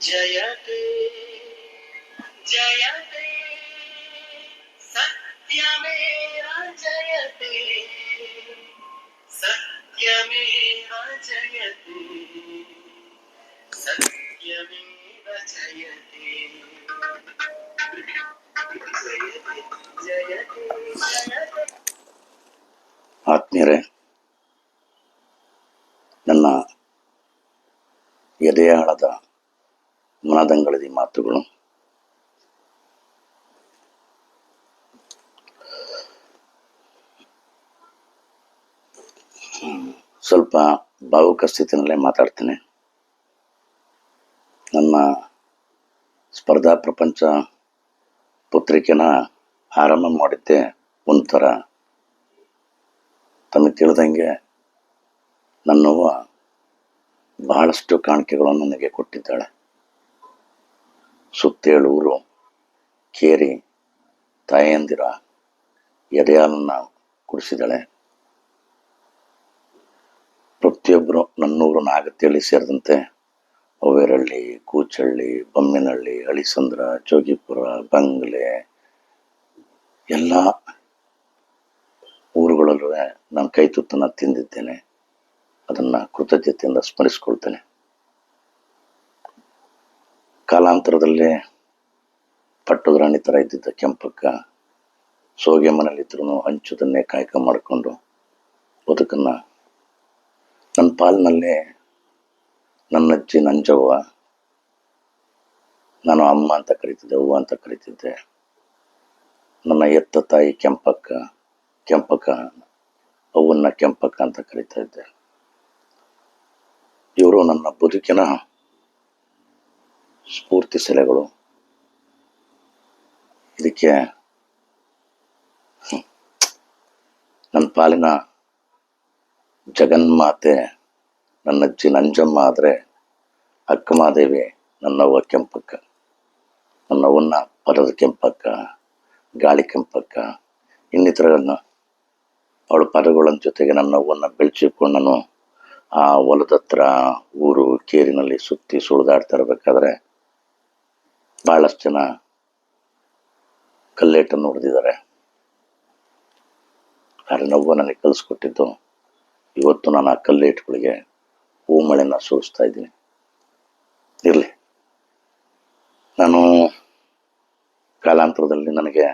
जयते जयते सत्यमेव जयते सत्यमेव जयते सत्यमेव जयते जयते जयते जयते ಆತ್ಮೀಯರೇ ನನ್ನ ಎದೆಯಾಳದ ಮನದಂಗಳದಿ ಮಾತುಗಳು. ಸ್ವಲ್ಪ ಭಾವುಕ ಸ್ಥಿತಿನಲ್ಲೇ ಮಾತಾಡ್ತೇನೆ. ನನ್ನ ಸ್ಪರ್ಧಾ ಪ್ರಪಂಚ ಪತ್ರಿಕೆನ ಆರಂಭ ಮಾಡಿದ್ದೆ ಒಂಥರ. ತಮಗೆ ತಿಳಿದಂಗೆ ನನ್ನವ್ವ ಬಹಳಷ್ಟು ಕಾಣಿಕೆಗಳನ್ನು ನನಗೆ ಕೊಟ್ಟಿದ್ದಾಳೆ. ಸುತ್ತೇಳು ಊರು ಕೇರಿ, ತಾಯಂದಿರ ಎದೆಯಾಲನ್ನು ಕುಡಿಸಿದ್ದಾಳೆ ಪ್ರತಿಯೊಬ್ಬರು ನನ್ನೂರು ನಾಗತಿಹಳ್ಳಿ ಸೇರಿದಂತೆ ಅವೇರಳ್ಳಿ, ಕೂಚಳ್ಳಿ ಬೊಮ್ಮಿನಹಳ್ಳಿ ಅಳಿಸಂದ್ರ ಜೋಗಿಪುರ ಬಂಗ್ಲೆ, ಎಲ್ಲ ಊರುಗಳಲ್ಲೂ ನಾನು ಕೈ ತುತ್ತನ್ನು ತಿಂದಿದ್ದೇನೆ. ಅದನ್ನು ಕೃತಜ್ಞತೆಯಿಂದ ಸ್ಮರಿಸ್ಕೊಳ್ತೇನೆ. ಕಾಲಾಂತರದಲ್ಲಿ ಪಟ್ಟುದ್ರಾಣಿ ರಾಣಿ ಥರ ಇದ್ದಿದ್ದ ಕೆಂಪಕ್ಕ ಸೋಗೆ ಮನೇಲಿದ್ರು ಹಂಚುದನ್ನೇ ಕಾಯಕ ಮಾಡಿಕೊಂಡು ಬದುಕನ್ನು ನನ್ನ ಪಾಲಿನಲ್ಲಿ ನನ್ನ ಅಜ್ಜಿ ನಂಜವ್ವ, ನಾನು ಅಮ್ಮ ಅಂತ ಕರಿತಿದ್ದೆ, ಅವ್ವ ಅಂತ ಕರಿತಿದ್ದೆ. ನನ್ನ ಎತ್ತ ತಾಯಿ ಕೆಂಪಕ್ಕ ಕೆಂಪಕ್ಕ ಅವನ್ನ ಕೆಂಪಕ್ಕ ಅಂತ ಕರಿತಾ ಇದ್ದೆ. ಇವರು ನನ್ನ ಬದುಕಿನ ಸ್ಫೂರ್ತಿ ಸೆಲೆಗಳು. ಇದಕ್ಕೆ ನನ್ನ ಪಾಲಿನ ಜಗನ್ಮಾತೆ, ನನ್ನ ಅಜ್ಜಿ ನಂಜಮ್ಮ ಆದರೆ ಅಕ್ಕಮಾದೇವಿ ನನ್ನವ್ವ ಕೆಂಪಕ್ಕ, ನನ್ನವ್ವನ್ನ ಪರದ ಕೆಂಪಕ್ಕ, ಗಾಳಿ ಕೆಂಪಕ್ಕ ಇನ್ನಿತರಗಳನ್ನ ಅವಳ ಪದಗಳ ಜೊತೆಗೆ ನನ್ನವ್ವನ್ನ ಬೆಳೆಸಿಕೊಂಡು ಆ ಹೊಲದ ಹತ್ರ ಊರು ಕೇರಿನಲ್ಲಿ ಸುತ್ತಿ ಸುಳಿದಾಡ್ತಾ ಇರಬೇಕಾದ್ರೆ ಭಾಳಷ್ಟು ಜನ ಕಲ್ಲೇಟನ್ನು ಹೊಡೆದಿದ್ದಾರೆ. ಆದರೆ ನವ್ವ ನನಗೆ ಕಲಿಸ್ಕೊಟ್ಟಿದ್ದು, ಇವತ್ತು ನಾನು ಆ ಕಲ್ಲೇಟುಗಳಿಗೆ ಹೂಮಳೆನ ಸುರಿಸ್ತಾ ಇದ್ದೀನಿ. ಇರಲಿ. ನಾನು ಕಾಲಾಂತರದಲ್ಲಿ ನನಗೆ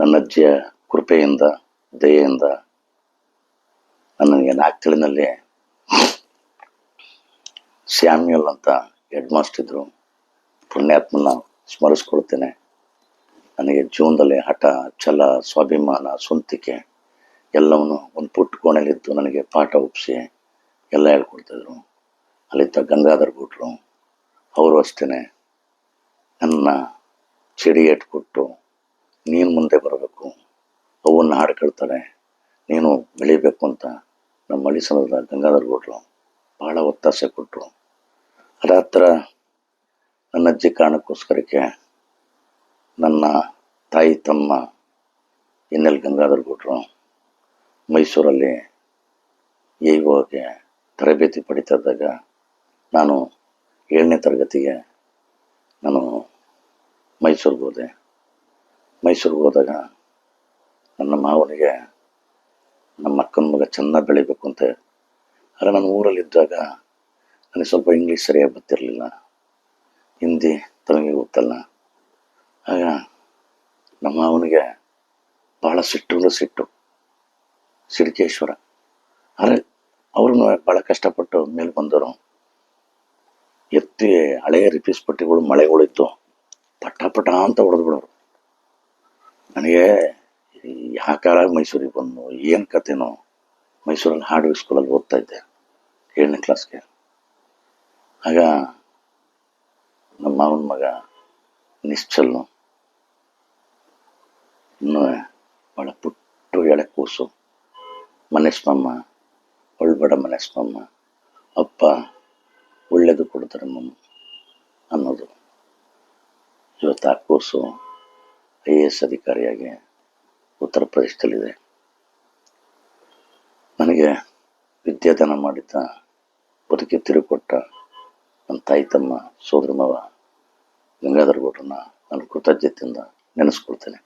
ನನ್ನ ಅಜ್ಜಿಯ ಕೃಪೆಯಿಂದ, ದಯೆಯಿಂದ ನನಗೆ ನಾಲ್ಕು ತಿಳಿನಲ್ಲಿ ಸ್ಯಾಮ್ಯಲ್ ಅಂತ ಹೆಡ್ ಮಾಸ್ಟರ್ ಇದ್ರು. ಪುಣ್ಯಾತ್ಮನ ಸ್ಮರಿಸ್ಕೊಳ್ತೇನೆ. ನನಗೆ ಜೀವನದಲ್ಲಿ ಹಠ, ಛಲ, ಸ್ವಾಭಿಮಾನ, ಸ್ವಂತಿಕೆ ಎಲ್ಲವನ್ನು ಒಂದು ಪುಟ್ಟ ಕೋಣೆಯಲ್ಲಿದ್ದು ನನಗೆ ಪಾಠ ಒಪ್ಪಿಸಿ ಎಲ್ಲ ಹೇಳ್ಕೊಡ್ತಾಯಿದ್ರು ಅಲ್ಲಿದ್ದ ಗಂಗಾಧರ್ ಭಟ್ರು ಅವರು ಅಷ್ಟೇ ನನ್ನ ಚಿಡಿ ಇಟ್ಕೊಟ್ಟು ನೀನು ಮುಂದೆ ಬರಬೇಕು. ಅವನ್ನ ಹಾಡ್ಕೊಳ್ತಾರೆ. ನೀನು ಬೆಳಿಬೇಕು ಅಂತ ನಮ್ಮ ಮಳಿಸಲದ ಗಂಗಾಧರ್ ಭಟ್ರು ಭಾಳ ಒತ್ತಾಸೆ ಕೊಟ್ಟರು ಅದ ಹತ್ರ ನನ್ನ ಅಜ್ಜಿ ಕಾರಣಕ್ಕೋಸ್ಕರಕ್ಕೆ ನನ್ನ ತಾಯಿ ತಮ್ಮ ಎನ್ ಗಂಗಾಧರ್ ಭಟ್ರು ಮೈಸೂರಲ್ಲಿ ಈಗೋಗೆ ತರಬೇತಿ ಪಡಿತಾ ಇದ್ದಾಗ ನಾನು ಏಳನೇ ತರಗತಿಗೆ ನಾನು ಮೈಸೂರಿಗೆ ಹೋದೆ. ಮೈಸೂರಿಗೆ ಹೋದಾಗ ನನ್ನ ಮಾವನಿಗೆ ನಮ್ಮ ಅಕ್ಕನ ಮಗ ಚೆನ್ನಾಗಿ ಬೆಳಿಬೇಕು ಅಂತ ಆದರೆ ನಾನು ಊರಲ್ಲಿದ್ದಾಗ ನನಗೆ ಸ್ವಲ್ಪ ಇಂಗ್ಲೀಷ್ ಸರಿಯಾಗಿ ಬರ್ತಿರಲಿಲ್ಲ ಹಿಂದಿ ತಮಗೆ ಗೊತ್ತಲ್ಲ. ಆಗ ನಮ್ಮ ಮಾವನಿಗೆ ಬಹಳ ಸಿಟ್ಟು ಸಿಟ್ಟು. ಸಿಡ್ಕೇಶ್ವರ. ಆದರೆ ಅವ್ರನ್ನ ಭಾಳ ಕಷ್ಟಪಟ್ಟು ಮೇಲೆ ಬಂದರು ಎತ್ತಿ ಹಳೆಯ ರಿಪೀಸ್ ಪಟ್ಟಿಗಳು ಮಳೆಗಳಿತ್ತು. ಪಟ ಪಟ ಅಂತ ಹೊಡೆದು ಬಿಡೋರು. ನನಗೆ ಯಾಕಾರ ಮೈಸೂರಿಗೆ ಬಂದು ಏನು ಕತೆನೋ ಮೈಸೂರಲ್ಲಿ ಹಾರ್ಡ್ವೇರ್ ಸ್ಕೂಲಲ್ಲಿ ಓದ್ತಾ ಇದ್ದೆ ಏಳನೇ ಕ್ಲಾಸ್ಗೆ ಆಗ ನಮ್ಮ ಮಾವನ ಮಗ ನಿಶ್ಚಲ್ನು. ಇನ್ನೂ ಭಾಳ ಪುಟ್ಟು ಎಳೆ ಕೂಸು. ಮನೆಸ್ಮಮ್ಮ, ಒಳ್ಬಡ ಮನೆಸ್ಮಮ್ಮ. ಅಪ್ಪ ಒಳ್ಳೇದು ಕೊಡ್ತಾರೆ ಮಮ್ಮ ಅನ್ನೋದು. ಇವತ್ತು ಆ ಕೋರ್ಸು ಐ ಎ ಎಸ್ ಅಧಿಕಾರಿಯಾಗಿ ಉತ್ತರ ಪ್ರದೇಶದಲ್ಲಿದೆ. ನನಗೆ ವಿದ್ಯಾದಾನ ಮಾಡಿದ್ದ, ಬದುಕಿ ತಿರುಕೊಟ್ಟ ನನ್ನ ತಾಯಿ, ತಮ್ಮ ಸೋದರ ಮಾವ, ಗಂಗಾಧರ ಗೌಡ್ರನ್ನ ನಾನು ಕೃತಜ್ಞತೆಯಿಂದ ನೆನೆಸ್ಕೊಳ್ತೇನೆ.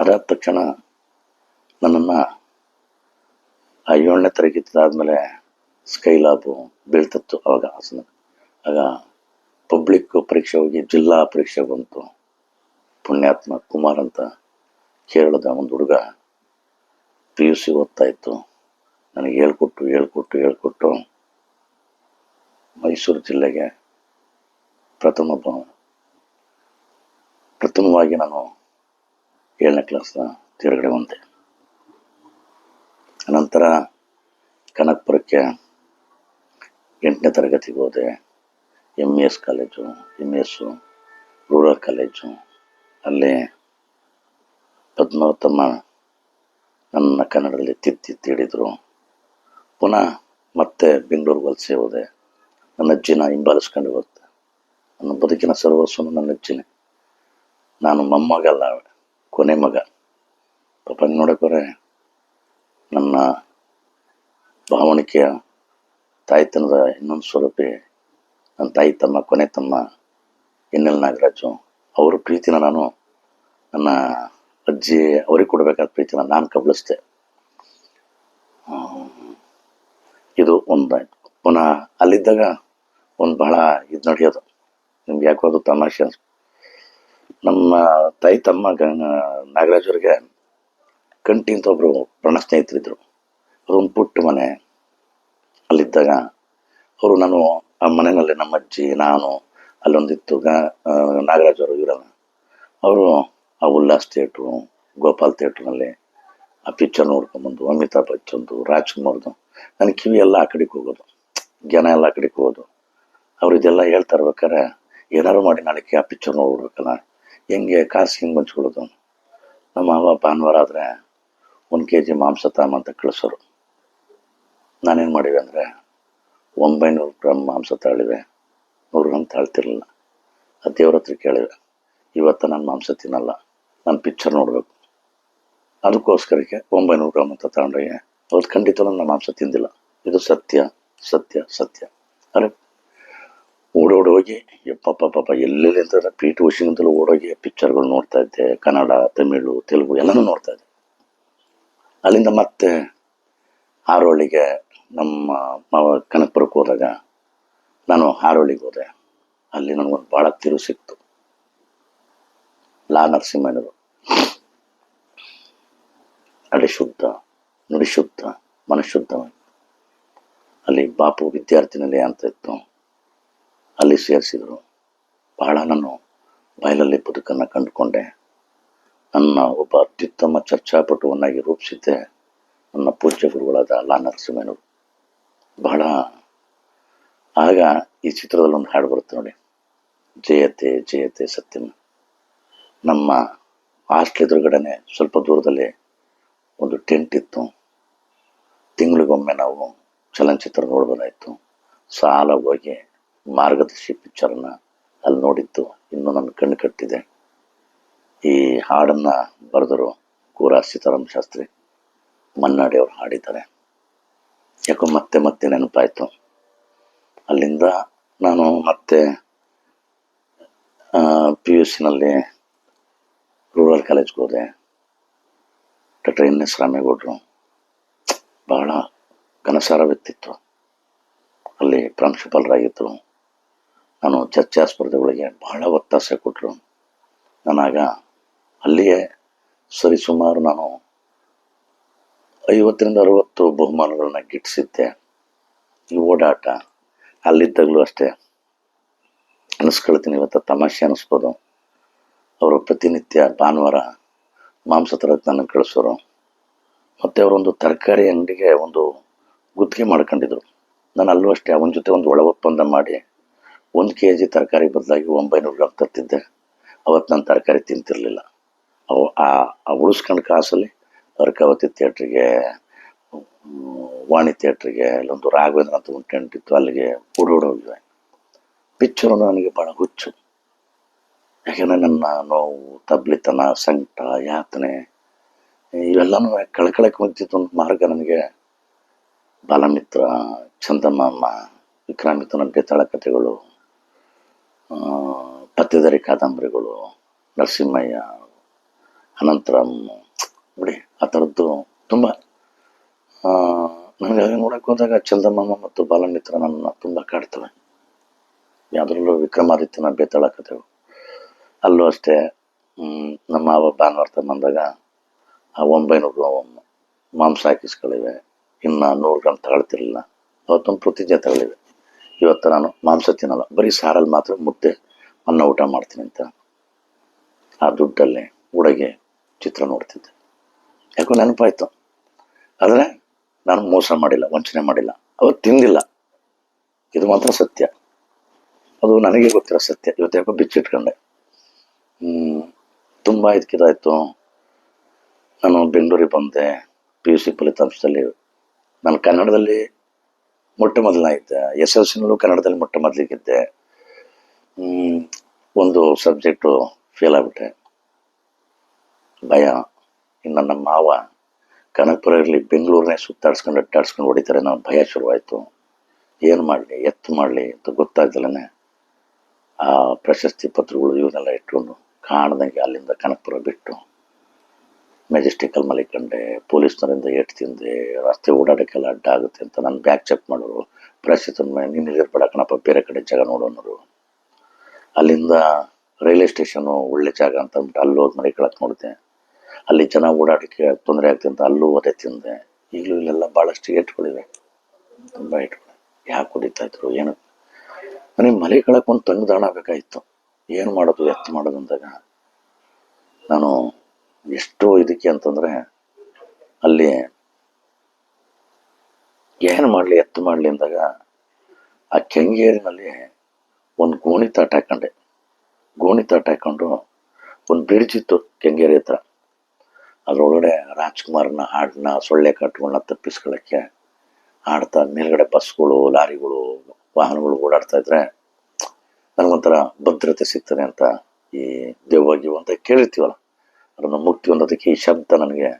ಅದಾದ ತಕ್ಷಣ ನನ್ನನ್ನು ಆ ಏಳನೇ ತರಗತಿದಾದ್ಮೇಲೆ ಸ್ಕೈ ಲಾಬು ಬೀಳ್ತಿತ್ತು ಅವಾಗ ಹಾಸನ. ಆಗ ಪಬ್ಲಿಕ್ ಪರೀಕ್ಷೆ ಹೋಗಿ ಜಿಲ್ಲಾ ಪರೀಕ್ಷೆ ಬಂತು. ಪುಣ್ಯಾತ್ಮ ಕುಮಾರ್ ಅಂತ ಕೇರಳದ ಒಂದು ಹುಡುಗ ಪಿ ಯು ಸಿ ಓದ್ತಾ ಇತ್ತು. ನನಗೆ ಹೇಳ್ಕೊಟ್ಟು ಹೇಳ್ಕೊಟ್ಟು ಹೇಳ್ಕೊಟ್ಟು ಮೈಸೂರು ಜಿಲ್ಲೆಗೆ ಪ್ರಥಮ ಪ್ರಥಮವಾಗಿ ನಾನು ಏಳನೇ ಕ್ಲಾಸ್ನ ತಿರುಗಡೆ ಬಂದೆ. ಅನಂತರ ಕನಕಪುರಕ್ಕೆ ಎಂಟನೇ ತರಗತಿಗೆ ಹೋದೆ. M E S college M S rural college ಅಲ್ಲಿ ಪದ್ಮಾವತಮ್ಮ ನನ್ನ ಕನ್ನಡದಲ್ಲಿ ತಿತ್ತಿ ಹಿಡಿದ್ರು ಪುನಃ ಮತ್ತೆ ಬೆಂಗಳೂರು ವಲಸೆ ಹೋದೆ. ನನ್ನ ಅಜ್ಜಿನ ಹಿಂಬಾಲಿಸ್ಕೊಂಡು ಹೋಗ್ತಾ. ನನ್ನ ಬದುಕಿನ ಸರ್ವಸ್ವನು ನನ್ನ ಅಜ್ಜಿನೇ ನಾನು ಮೊಮ್ಮಗಲ್ಲ ಕೊನೆ ಮಗ. ಪಾಪ ನೋಡೋಕೆ ನನ್ನ ಭಾವಣಿಕೆಯ ತಾಯ್ತನದ ಇನ್ನೊಂದು ಸ್ವರೂಪಿ, ನನ್ನ ತಾಯಿ ತಮ್ಮ, ಕೊನೆ ತಮ್ಮ ಎನ್ನೆಲ್ ನಾಗರಾಜು, ಅವ್ರ ಪ್ರೀತಿನ ನಾನು ನನ್ನ ಅಜ್ಜಿ ಅವ್ರಿಗೆ ಕೊಡಬೇಕಾದ ಪ್ರೀತಿನ ನಾನು ಕಬಳಿಸ್ದೆ. ಇದು ಒಂದಾಯ್ತು. ಪುನಃ ಅಲ್ಲಿದ್ದಾಗ ಒಂದು ಬಹಳ ಇದು ನಡೆಯೋದು ನಿಮ್ಗೆ ಯಾಕೋ ಅದು ತಮಾಷೆ ಅನ್ಸ್, ನಮ್ಮ ತಾಯಿ, ತಮ್ಮ ನಾಗರಾಜ್ ಅವ್ರಿಗೆ ಕಂಟಿ ಅಂತ ಒಬ್ರು ಪ್ರಾಣ ಸ್ನೇಹಿತರಿದ್ರು. ಒಂದು ಪುಟ್ಟ ಮನೆ. ಅಲ್ಲಿದ್ದಾಗ ಅವರು ನಾನು ಆ ಮನೆಯಲ್ಲಿ ನಮ್ಮ ಅಜ್ಜಿ, ನಾನು ಅಲ್ಲೊಂದಿತ್ತು ಗ ನಾಗರಾಜ್ ಅವರು ಇವರೆಲ್ಲ ಅವರು ಆ ಉಲ್ಲಾಸ್ ಥಿಯೇಟ್ರು, ಗೋಪಾಲ್ ಥಿಯೇಟ್ರ್ನಲ್ಲಿ ಆ ಪಿಕ್ಚರ್ ನೋಡ್ಕೊಂಬಂದು ಅಮಿತಾಬ್ ಬಚ್ಚನ್ದು, ರಾಜ್ಕುಮಾರ್ದು, ನನ್ನ ಕಿವಿ ಎಲ್ಲ ಆ ಕಡೆಗೆ ಹೋಗೋದು. ಜನ ಎಲ್ಲ ಕಡೆಗೆ ಹೋದು. ಅವ್ರು ಇದೆಲ್ಲ ಹೇಳ್ತಾ ಇರ್ಬೇಕಾರೆ ಏನಾರು ಮಾಡಿ ನಾಳೆ ಆ ಪಿಕ್ಚರ್ ನೋಡ್ಬಿಡ್ಬೇಕಲ್ಲ ಹೆಂಗೆ ಕಾಸು ಹಿಂಗೆ ಹಂಚ್ಕೊಳ್ಳೋದು. ನಮ್ಮ ಮಾವ ಭಾನುವಾರ ಆದರೆ ಒಂದು ಕೆ ಜಿ ಮಾಂಸ ತಾಮ ಅಂತ ಕಳಿಸೋರು. ನಾನೇನು ಮಾಡಿವೆ ಅಂದರೆ ಒಂಬೈನೂರು ಗ್ರಾಮ್ ಮಾಂಸ ತಾಳಿವೆ ನೂರು ಗ್ರಾಮ್ ತಾಳ್ತಿರ್ಲಿಲ್ಲ. ಆ ದೇವ್ರ ಹತ್ರ ಕೇಳಿವೆ ಇವತ್ತು ನಾನು ಮಾಂಸ ತಿನ್ನಲ್ಲ, ನಾನು ಪಿಕ್ಚರ್ ನೋಡಬೇಕು. ಅದಕ್ಕೋಸ್ಕರಕ್ಕೆ ಒಂಬೈನೂರು ಗ್ರಾಮ್ ಅಂತ ತಗೊಂಡೋಗಿ ಅವ್ರು ಖಂಡಿತ ನಾನು ಮಾಂಸ ತಿಂದಿಲ್ಲ. ಇದು ಸತ್ಯ. ಸತ್ಯ ಸತ್ಯ. ಅರೆ, ಓಡೋಡಿ ಹೋಗಿ ಯಪ್ಪಪ್ಪ ಪಾಪ ಎಲ್ಲೆಲ್ಲಿ ಅಂತ ಪಿ ಟಿ ಉಷಿಂಗದಲ್ಲೂ ಓಡೋಗಿ ಪಿಕ್ಚರ್ಗಳು ನೋಡ್ತಾ ಇದ್ದೆ. ಕನ್ನಡ, ತಮಿಳು, ತೆಲುಗು ಎಲ್ಲನೂ ನೋಡ್ತಾ ಇದ್ದೆ. ಅಲ್ಲಿಂದ ಮತ್ತೆ ಹಾರೋಳಿಗೆ ನಮ್ಮ ಕನಕಪುರಕ್ಕೆ ಹೋದಾಗ ನಾನು ಹಾರೋಳಿಗೆ ಹೋದೆ. ಅಲ್ಲಿ ನನಗೊಂದು ಭಾಳ ತಿರು ಸಿಕ್ತು. ಲಾ ನರಸಿಂಹನರು ನುಡಿ ಶುದ್ಧ ಮನಶುದ್ಧ ಅಲ್ಲಿ ಬಾಪು ವಿದ್ಯಾರ್ಥಿ ನಿಲಯ ಅಂತ ಇತ್ತು. ಅಲ್ಲಿ ಸೇರಿಸಿದರು. ಬಹಳ ನಾನು ಬಯಲಲ್ಲಿ ಬದುಕನ್ನು ಕಂಡುಕೊಂಡೆ. ನನ್ನ ಒಬ್ಬ ಅತ್ಯುತ್ತಮ ಚರ್ಚಾಪಟುವನ್ನಾಗಿ ರೂಪಿಸಿದ್ದೆ. ನನ್ನ ಪೂಜ್ಯ ಗುರುಗಳಾದ ಲಾ ನರಸಿಂಹನವರು. ಬಹಳ ಆಗ ಈ ಚಿತ್ರದಲ್ಲಿ ಒಂದು ಹಾಡು ಬರುತ್ತೆ ನೋಡಿ. ಜಯತೆ ಜಯತೆ ಸತ್ಯಂ. ನಮ್ಮ ಹಾಸ್ಟೆಲ್ ಎದುರುಗಡೆನೆ ಸ್ವಲ್ಪ ದೂರದಲ್ಲಿ ಒಂದು ಟೆಂಟ್ ಇತ್ತು. ತಿಂಗಳಿಗೊಮ್ಮೆ ನಾವು ಚಲನಚಿತ್ರ ನೋಡ್ಬೋದಾಯಿತು. ಸಾಲ ಹೋಗಿ ಮಾರ್ಗದರ್ಶಿ ಪಿಕ್ಚರನ್ನ ಅಲ್ಲಿ ನೋಡಿದ್ದು ಇನ್ನೂ ನನ್ನ ಕಣ್ಣು ಕಟ್ಟಿದೆ. ಈ ಹಾಡನ್ನು ಬರೆದರು ಕೂರಾ ಸೀತಾರಾಮ ಶಾಸ್ತ್ರಿ, ಮನ್ನಾಡಿ ಅವರು ಹಾಡಿದ್ದಾರೆ. ಯಾಕೋ ಮತ್ತೆ ಮತ್ತೆ ನೆನಪಾಯಿತು. ಅಲ್ಲಿಂದ ನಾನು ಮತ್ತೆ ಪಿ ಯು ಸಿನಲ್ಲಿ ರೂರಲ್ ಕಾಲೇಜ್ಗೆ ಹೋದೆ. ಡಾಕ್ಟರ್ ಎನ್ ಎಸ್ ರಾಮೇಗೌಡರು. ಬಹಳ ಕನಸಾರ ವ್ಯಕ್ತಿತ್ವ ಅಲ್ಲಿ ಪ್ರಾಂಶುಪಾಲರಾಗಿದ್ದರು ನಾನು ಚರ್ಚಾ ಸ್ಪರ್ಧೆಗಳಿಗೆ ಬಹಳ ಒತ್ತಾಸೆ ಕೊಟ್ಟರು. ನಾನಾಗ ಅಲ್ಲಿಯೇ ಸರಿಸುಮಾರು ನಾನು ಐವತ್ತರಿಂದ ಅರವತ್ತು ಬಹುಮಾನಗಳನ್ನ ಗಿಟ್ಟಿಸಿದ್ದೆ. ಈ ಓಡಾಟ ಅಲ್ಲಿದ್ದಾಗಲೂ ಅಷ್ಟೇ. ಅನಿಸ್ಕೊಳ್ತೀನಿ ಇವತ್ತು ತಮಾಷೆ ಅನ್ನಿಸ್ಬೋದು ಅವರು ಪ್ರತಿನಿತ್ಯ ಭಾನುವಾರ ಮಾಂಸ ತರಕ್ಕೆ ಕಳಿಸೋರು. ಮತ್ತು ಅವರೊಂದು ತರಕಾರಿ ಅಂಗಡಿಗೆ ಒಂದು ಗುತ್ತಿಗೆ ಮಾಡ್ಕೊಂಡಿದ್ರು. ನಾನು ಅಲ್ಲೂ ಅಷ್ಟೇ, ಅವನ ಜೊತೆ ಒಂದು ಒಳ ಒಪ್ಪಂದ ಮಾಡಿ, ಒಂದು ಕೆ ಜಿ ತರಕಾರಿ ಬದಲಾಗಿ ಒಂಬೈನೂರು ಗ್ರಾಮ್ ತರ್ತಿದ್ದೆ. ಅವತ್ತು ನಾನು ತರಕಾರಿ ತಿಂತಿರಲಿಲ್ಲ. ಅವು, ಆ ಉಳಿಸ್ಕೊಂಡು ಕಾಸಲ್ಲಿ ಅರ್ಕಾವತಿ ಥಿಯೇಟ್ರಿಗೆ ವಾಣಿ ಥಿಯೇಟ್ರಿಗೆ ಅಲ್ಲೊಂದು ರಾಘವೇಂದ್ರ ಅಂತ ಒಂದು ಟೆಂಟ್ ಇತ್ತು, ಅಲ್ಲಿಗೆ ಓಡೋಡೋಗಿವೆ ಪಿಕ್ಚರು ನನಗೆ ಭಾಳ ಹುಚ್ಚು. ಯಾಕೆಂದರೆ ನನ್ನ ನೋವು, ತಬ್ಲಿತನ, ಸಂಕಟ, ಯಾತನೆ, ಇವೆಲ್ಲನೂ ಕಳ್ಕೊಳಕ್ಕೆ ಮುಂಚಿತ್ತು ಒಂದು ಮಾರ್ಗ ನನಗೆ. ಬಾಲಮಿತ್ರ, ಚಂದಮಾಮ ವಿಕ್ರಮಿತನ ಬೇತಾಳ ಕಥೆಗಳು ಪತ್ತೆದರಿ ಕಾದಂಬರಿಗಳು, ನರಸಿಂಹಯ್ಯ ಅನಂತರ ಬಿಡಿ, ಆ ಥರದ್ದು ತುಂಬ ನನಗೆ ನೋಡಕ್ಕೆ ಹೋದಾಗ ಚಂದಮಾಮ ಮತ್ತು ಬಾಲಮಿತ್ರ ನನ್ನ ತುಂಬ ಕಾಡ್ತವೆ. ಯಾವುದ್ರಲ್ಲೂ ವಿಕ್ರಮಾದಿತ್ಯನ ಬೇತಾಳ ಕಥೆಗಳು. ಅಲ್ಲೂ ಅಷ್ಟೇ ನಮ್ಮ ಮಾವ ಭಾನುವಾರ ಬಂದಾಗ ಆ ಒಂಬೈನೂರು ಮಾಂಸ ಹಾಕಿಸ್ಗಳಿವೆ ಇನ್ನು ನೂರು ಗ್ರಾಮ್ ತಗೊಳ್ತಿರಲಿಲ್ಲ. ಅವತ್ತೊಂದು ಪ್ರತಿಜ್ಞೆ ತಗೊಳ್ಳಿವೆ ಇವತ್ತು ನಾನು ಮಾಂಸ ತಿನ್ನಲ್ಲ. ಬರೀ ಸಾರಲ್ಲಿ ಮಾತ್ರ ಮುದ್ದೆ ಅನ್ನ ಊಟ ಮಾಡ್ತೀನಿ ಅಂತ. ಆ ದುಡ್ಡಲ್ಲೇ ಉಡಗೆ ಚಿತ್ರ ನೋಡ್ತಿದ್ದೆ. ಯಾಕೋ ನೆನಪಾಯಿತು. ಆದರೆ ನಾನು ಮೋಸ ಮಾಡಿಲ್ಲ, ವಂಚನೆ ಮಾಡಿಲ್ಲ. ಅವತ್ತು ತಿಂದಿಲ್ಲ. ಇದು ಮಾತ್ರ ಸತ್ಯ. ಅದು ನನಗೆ ಗೊತ್ತಿರೋ ಸತ್ಯ. ಇವತ್ತು ಯಾಕೋ ಬಿಚ್ಚಿಟ್ಕೊಂಡೆ. ತುಂಬ ಇದಕ್ಕಿದಾಯಿತು. ನಾನು ಬೆಂಗಳೂರಿಗೆ ಬಂದೆ. ಪಿ ಯು ಸಿ ಫಲಿತಾಂಶದಲ್ಲಿ ನಾನು ಕನ್ನಡದಲ್ಲಿ ಮೊಟ್ಟ ಮೊದಲನಾಗಿದ್ದೆ ಎಸ್ ಎಲ್ ಸಿನಲ್ಲೂ ಕನ್ನಡದಲ್ಲಿ ಮೊಟ್ಟ ಮೊದಲಿಗಿದ್ದೆ ಒಂದು ಸಬ್ಜೆಕ್ಟು ಫೇಲ್ ಆಗ್ಬಿಟ್ಟೆ. ಭಯ. ಇನ್ನು ನಮ್ಮ ಮಾವ ಕನಕಪುರ ಇರಲಿ, ಬೆಂಗಳೂರನ್ನೇ ಸುತ್ತಾಡ್ಸ್ಕೊಂಡು, ಅಟ್ಟಾಡ್ಸ್ಕೊಂಡು ಹೊಡಿತಾರೆ. ನಾವು ಭಯ ಶುರುವಾಯಿತು. ಏನು ಮಾಡಲಿ ಎತ್ತು ಮಾಡಲಿ ಅಂತ ಗೊತ್ತಾಗ್ದಲೇ ಆ ಪ್ರಶಸ್ತಿ ಪತ್ರಗಳು ಇವನ್ನೆಲ್ಲ ಇಟ್ಕೊಂಡು ಕಾಣ್ದಂಗೆ ಅಲ್ಲಿಂದ ಕನಕಪುರ ಬಿಟ್ಟು ಮೆಜೆಸ್ಟಿಕಲ್ ಮಲಿಕಂಡೆ, ಪೊಲೀಸ್ನರಿಂದ ಏಟ್ ತಿಂದೆ ರಸ್ತೆ ಓಡಾಡೋಕ್ಕೆಲ್ಲ ಅಡ್ಡ ಆಗುತ್ತೆ ಅಂತ ನಾನು ಬ್ಯಾಗ್ ಚೆಕ್ ಮಾಡೋರು ಪ್ರಸ್ತುತ ನೀನು ಇಲ್ಲಿರ್ಬೇಡ ಕಣಪ್ಪ, ಬೇರೆ ಕಡೆ ಜಾಗ ನೋಡೋನರು ಅಲ್ಲಿಂದ ರೈಲ್ವೆ ಸ್ಟೇಷನು ಒಳ್ಳೆ ಜಾಗ ಅಂತ ಅಂದ್ಬಿಟ್ಟು ಅಲ್ಲಿ ಹೋಗಿ ಮನೆ ಕೆಳಕ್ಕೆ ನೋಡಿದೆ. ಅಲ್ಲಿ ಜನ ಓಡಾಡೋಕ್ಕೆ ತೊಂದರೆ ಆಗ್ತದೆ ಅಂತ ಅಲ್ಲೂ ಒದೆ ತಿಂದೆ. ಈಗಲೂ ಇಲ್ಲೆಲ್ಲ ಭಾಳಷ್ಟು ಏಟ್ಗಳಿವೆ. ತುಂಬ ಏಟ್ಗಳು ಯಾಕೆ ಕುಡಿತಾ ಇದ್ರು, ಏನು? ನನಗೆ ಮಲೆ ಕೆಳಕ್ಕೆ ಒಂದು ತಂಗುದಾಣ ಬೇಕಾಗಿತ್ತು. ಏನು ಮಾಡೋದು, ಎತ್ತು ಮಾಡೋದು ಅಂದಾಗ. ನಾನು ಎಷ್ಟೋ ಇದಕ್ಕೆ ಅಂತಂದರೆ, ಅಲ್ಲಿ ಏನು ಮಾಡಲಿ, ಎತ್ತು ಮಾಡಲಿ ಅಂದಾಗ, ಆ ಕೆಂಗೇರಿನಲ್ಲಿ ಒಂದು ಗೋಣಿ ತಾಟ ಹಾಕೊಂಡೆ ಗೋಣಿ ತಾಟ ಹಾಕೊಂಡು ಒಂದು ಬ್ರಿಡ್ಜ್ ಇತ್ತು ಕೆಂಗೇರಿ ಹತ್ರ. ಅದರೊಳಗಡೆ ರಾಜ್ಕುಮಾರ್ನ ಹಾಡನ್ನ ಸೊಳ್ಳೆ ಕಟ್ಟುಗಳನ್ನ ತಪ್ಪಿಸ್ಕೊಳ್ಳೋಕ್ಕೆ ಆಡ್ತಾ ಮೇಲ್ಗಡೆ ಬಸ್ಗಳು, ಲಾರಿಗಳು, ವಾಹನಗಳು ಓಡಾಡ್ತಾ ಇದ್ರೆ ನನಗೊಂಥರ ಭದ್ರತೆ ಸಿಗ್ತದೆ ಅಂತ ಈ ದೆವ್ವಾಗಿವು ಅಂತ ಕೇಳಿರ್ತೀವಲ್ಲ. ಅದನ್ನು ಮುಕ್ತಿ ಹೊಂದೋದಕ್ಕೆ ಈ ಶಬ್ದ ನನಗೆ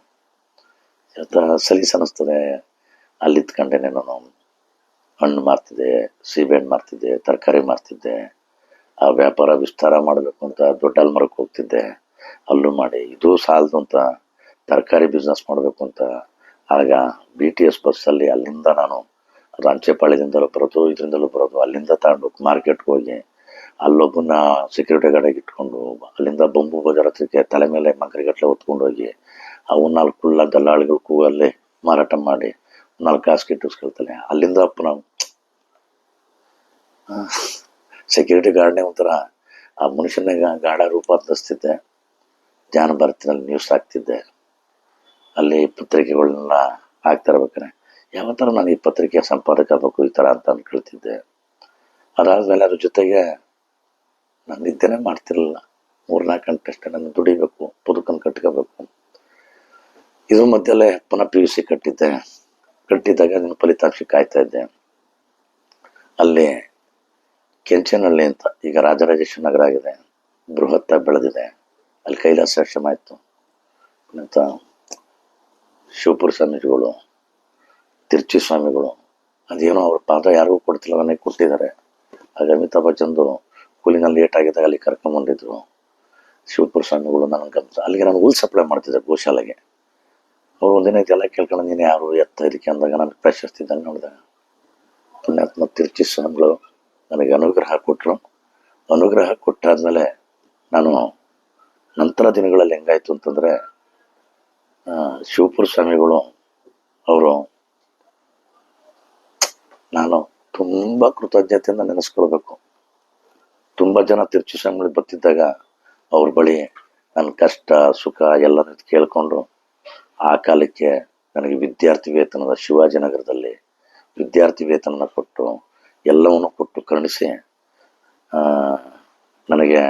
ಸಲೀಸ್ ಅನ್ನಿಸ್ತದೆ ಅಲ್ಲಿತ್ಕೊಂಡೇನೆ ನಾನು ಹಣ್ಣು ಮಾರ್ತಿದ್ದೆ, ಸೀಬೆಹಣ್ಣು ಮಾರ್ತಿದ್ದೆ, ತರಕಾರಿ ಮಾರ್ತಿದ್ದೆ, ಆ ವ್ಯಾಪಾರ ವಿಸ್ತಾರ ಮಾಡಬೇಕು ಅಂತ ದೊಡ್ಡ ಅಲ್ಮರಕ್ಕೆ ಹೋಗ್ತಿದ್ದೆ. ಅಲ್ಲೂ ಮಾಡಿ, ಇದು ಸಾಲದು ಅಂತ ತರಕಾರಿ ಬಿಸ್ನೆಸ್ ಮಾಡಬೇಕು ಅಂತ. ಆಗ ಬಿ ಟಿ ಎಸ್ ಬಸ್ಸಲ್ಲಿ ಅಲ್ಲಿಂದ ನಾನು ರಾಂಚೆಪಾಳ್ಯದಿಂದಲೂ ಬರೋದು, ಇದರಿಂದಲೂ ಬರೋದು, ಅಲ್ಲಿಂದ ತಗೊಂಡು ಮಾರ್ಕೆಟ್ಗೆ ಹೋಗಿ ಅಲ್ಲೊಬ್ಬನ ಸೆಕ್ಯೂರಿಟಿ ಗಾರ್ಡಾಗಿ ಇಟ್ಕೊಂಡು ಅಲ್ಲಿಂದ ಬೊಂಬು ಬಜಾರ್ ಹತ್ರಕ್ಕೆ ತಲೆ ಮೇಲೆ ಮಂಕರಿಗಟ್ಟಲೆ ಹೊತ್ಕೊಂಡು ಹೋಗಿ, ಅವು ನಾಲ್ಕು ಕುಳ್ಳ ದಲ್ಲಾಳಿಗಳು ಕೂಗಲ್ಲಿ ಮಾರಾಟ ಮಾಡಿ, ನಾಲ್ಕು ಕಾಸು ಕಿಟ್ಟಿಸ್ಕೊಳ್ತಾನೆ ಅಲ್ಲಿಂದ ಪುನಃ ಸೆಕ್ಯೂರಿಟಿ ಗಾರ್ಡ್ನೇ ಒಂಥರ ಆ ಮನುಷ್ಯನ ಗಾಢ ರೂಪ ತರಿಸ್ತಿದ್ದೆ ಜಾನ ಭಾರತಿನಲ್ಲಿ ನ್ಯೂಸ್ ಹಾಕ್ತಿದ್ದೆ. ಅಲ್ಲಿ ಪತ್ರಿಕೆಗಳನ್ನೆಲ್ಲ ಹಾಕ್ತಾ ಇರ್ಬೇಕಾರೆ ಯಾವ ಥರ ನಾನು ಈ ಪತ್ರಿಕೆ ಸಂಪಾದಕ ಆಗಬೇಕು ಈ ಥರ ಅಂತ ಅಂದ್ಕೊಳ್ತಿದ್ದೆ. ಅದಾದಮೇಲೆ ಅದ್ರ ಜೊತೆಗೆ ನಾನು ನಿದ್ದೆನೇ ಮಾಡ್ತಿರಲಿಲ್ಲ. ಮೂರ್ನಾಲ್ಕು ಗಂಟೆ ಅಷ್ಟೇ ನಾನು ದುಡಿಬೇಕು, ಬದುಕನ್ನು ಕಟ್ಕೋಬೇಕು. ಇದ್ರ ಮಧ್ಯಲ್ಲೇ ಪುನಃ ಪಿ ಯು ಸಿ ಕಟ್ಟಿದ್ದೆ. ಕಟ್ಟಿದ್ದಾಗ ನನ್ನ ಫಲಿತಾಂಶ ಕಾಯ್ತಾ ಇದ್ದೆ. ಅಲ್ಲಿ ಕೆಂಚನಹಳ್ಳಿ ಅಂತ ಈಗ ರಾಜರಾಜೇಶ್ವರ ನಗರ ಆಗಿದೆ. ಬೃಹತ್ತ ಬೆಳೆದಿದೆ. ಅಲ್ಲಿ ಕೈಲಾಸಾಶ್ರಮ ಇತ್ತು ಅಂತ ಶಿವಪುರ ಸ್ವಾಮೀಜಿಗಳು ತಿರುಚಿ ಸ್ವಾಮಿಗಳು ಅದೇನೋ ಅವ್ರ ಪಾದ ಯಾರಿಗೂ ಕೊಡ್ತಿಲ್ಲ ನನಗೆ ಕೊಟ್ಟಿದ್ದಾರೆ. ಹಾಗೆ ಅಮಿತಾಬ್ ಬಚ್ಚನ್ದು ಕೂಲಿನಲ್ಲಿ ಲೇಟ್ ಆಗಿದ್ದಾಗ ಅಲ್ಲಿ ಕರ್ಕೊಂಬಂದಿದ್ರು ಶಿವಪುರ ಸ್ವಾಮಿಗಳು ನನಗೆ ಅಲ್ಲಿಗೆ ನಾನು ಹುಲ್ ಸಪ್ಲೈ ಮಾಡ್ತಿದ್ದೆ ಗೋಶಾಲೆಗೆ. ಅವ್ರು ಒಂದಿನ ಇದೆಲ್ಲ ಕೇಳ್ಕೊಂಡು ನೀನು ಯಾರು ಎತ್ತ ಇದಕ್ಕೆ ಅಂದಾಗ ನನಗೆ ಪ್ರಶಸ್ತಿದ್ದಂಗೆ ನೋಡಿದಾಗ ಪುಣ್ಯಾತ್ಮ ತಿರುಚಿ ಸ್ವಾಮಿಗಳು ನನಗೆ ಅನುಗ್ರಹ ಕೊಟ್ಟರು ಅನುಗ್ರಹ ಕೊಟ್ಟಾದ್ಮೇಲೆ ನಾನು ನಂತರ ದಿನಗಳಲ್ಲಿ ಹೆಂಗಾಯ್ತು ಅಂತಂದರೆ ಶಿವಪುರ ಸ್ವಾಮಿಗಳು ಅವರು ನಾನು ತುಂಬ ಕೃತಜ್ಞತೆಯಿಂದ ನೆನೆಸ್ಕೊಳ್ಬೇಕು. ತುಂಬ ಜನ ತಿರುಚಿ ಸ್ವಾಮಿಗಳಿಗೆ ಬರ್ತಿದ್ದಾಗ ಅವ್ರ ಬಳಿ ನನ್ನ ಕಷ್ಟ, ಸುಖ ಎಲ್ಲನೂ ಕೇಳಿಕೊಂಡು ಆ ಕಾಲಕ್ಕೆ ನನಗೆ ವಿದ್ಯಾರ್ಥಿ ವೇತನದ ಶಿವಾಜಿನಗರದಲ್ಲಿ ವಿದ್ಯಾರ್ಥಿ ವೇತನ ಕೊಟ್ಟು ಎಲ್ಲವನ್ನು ಕೊಟ್ಟು ಕರುಣಿಸಿ ನನಗೆ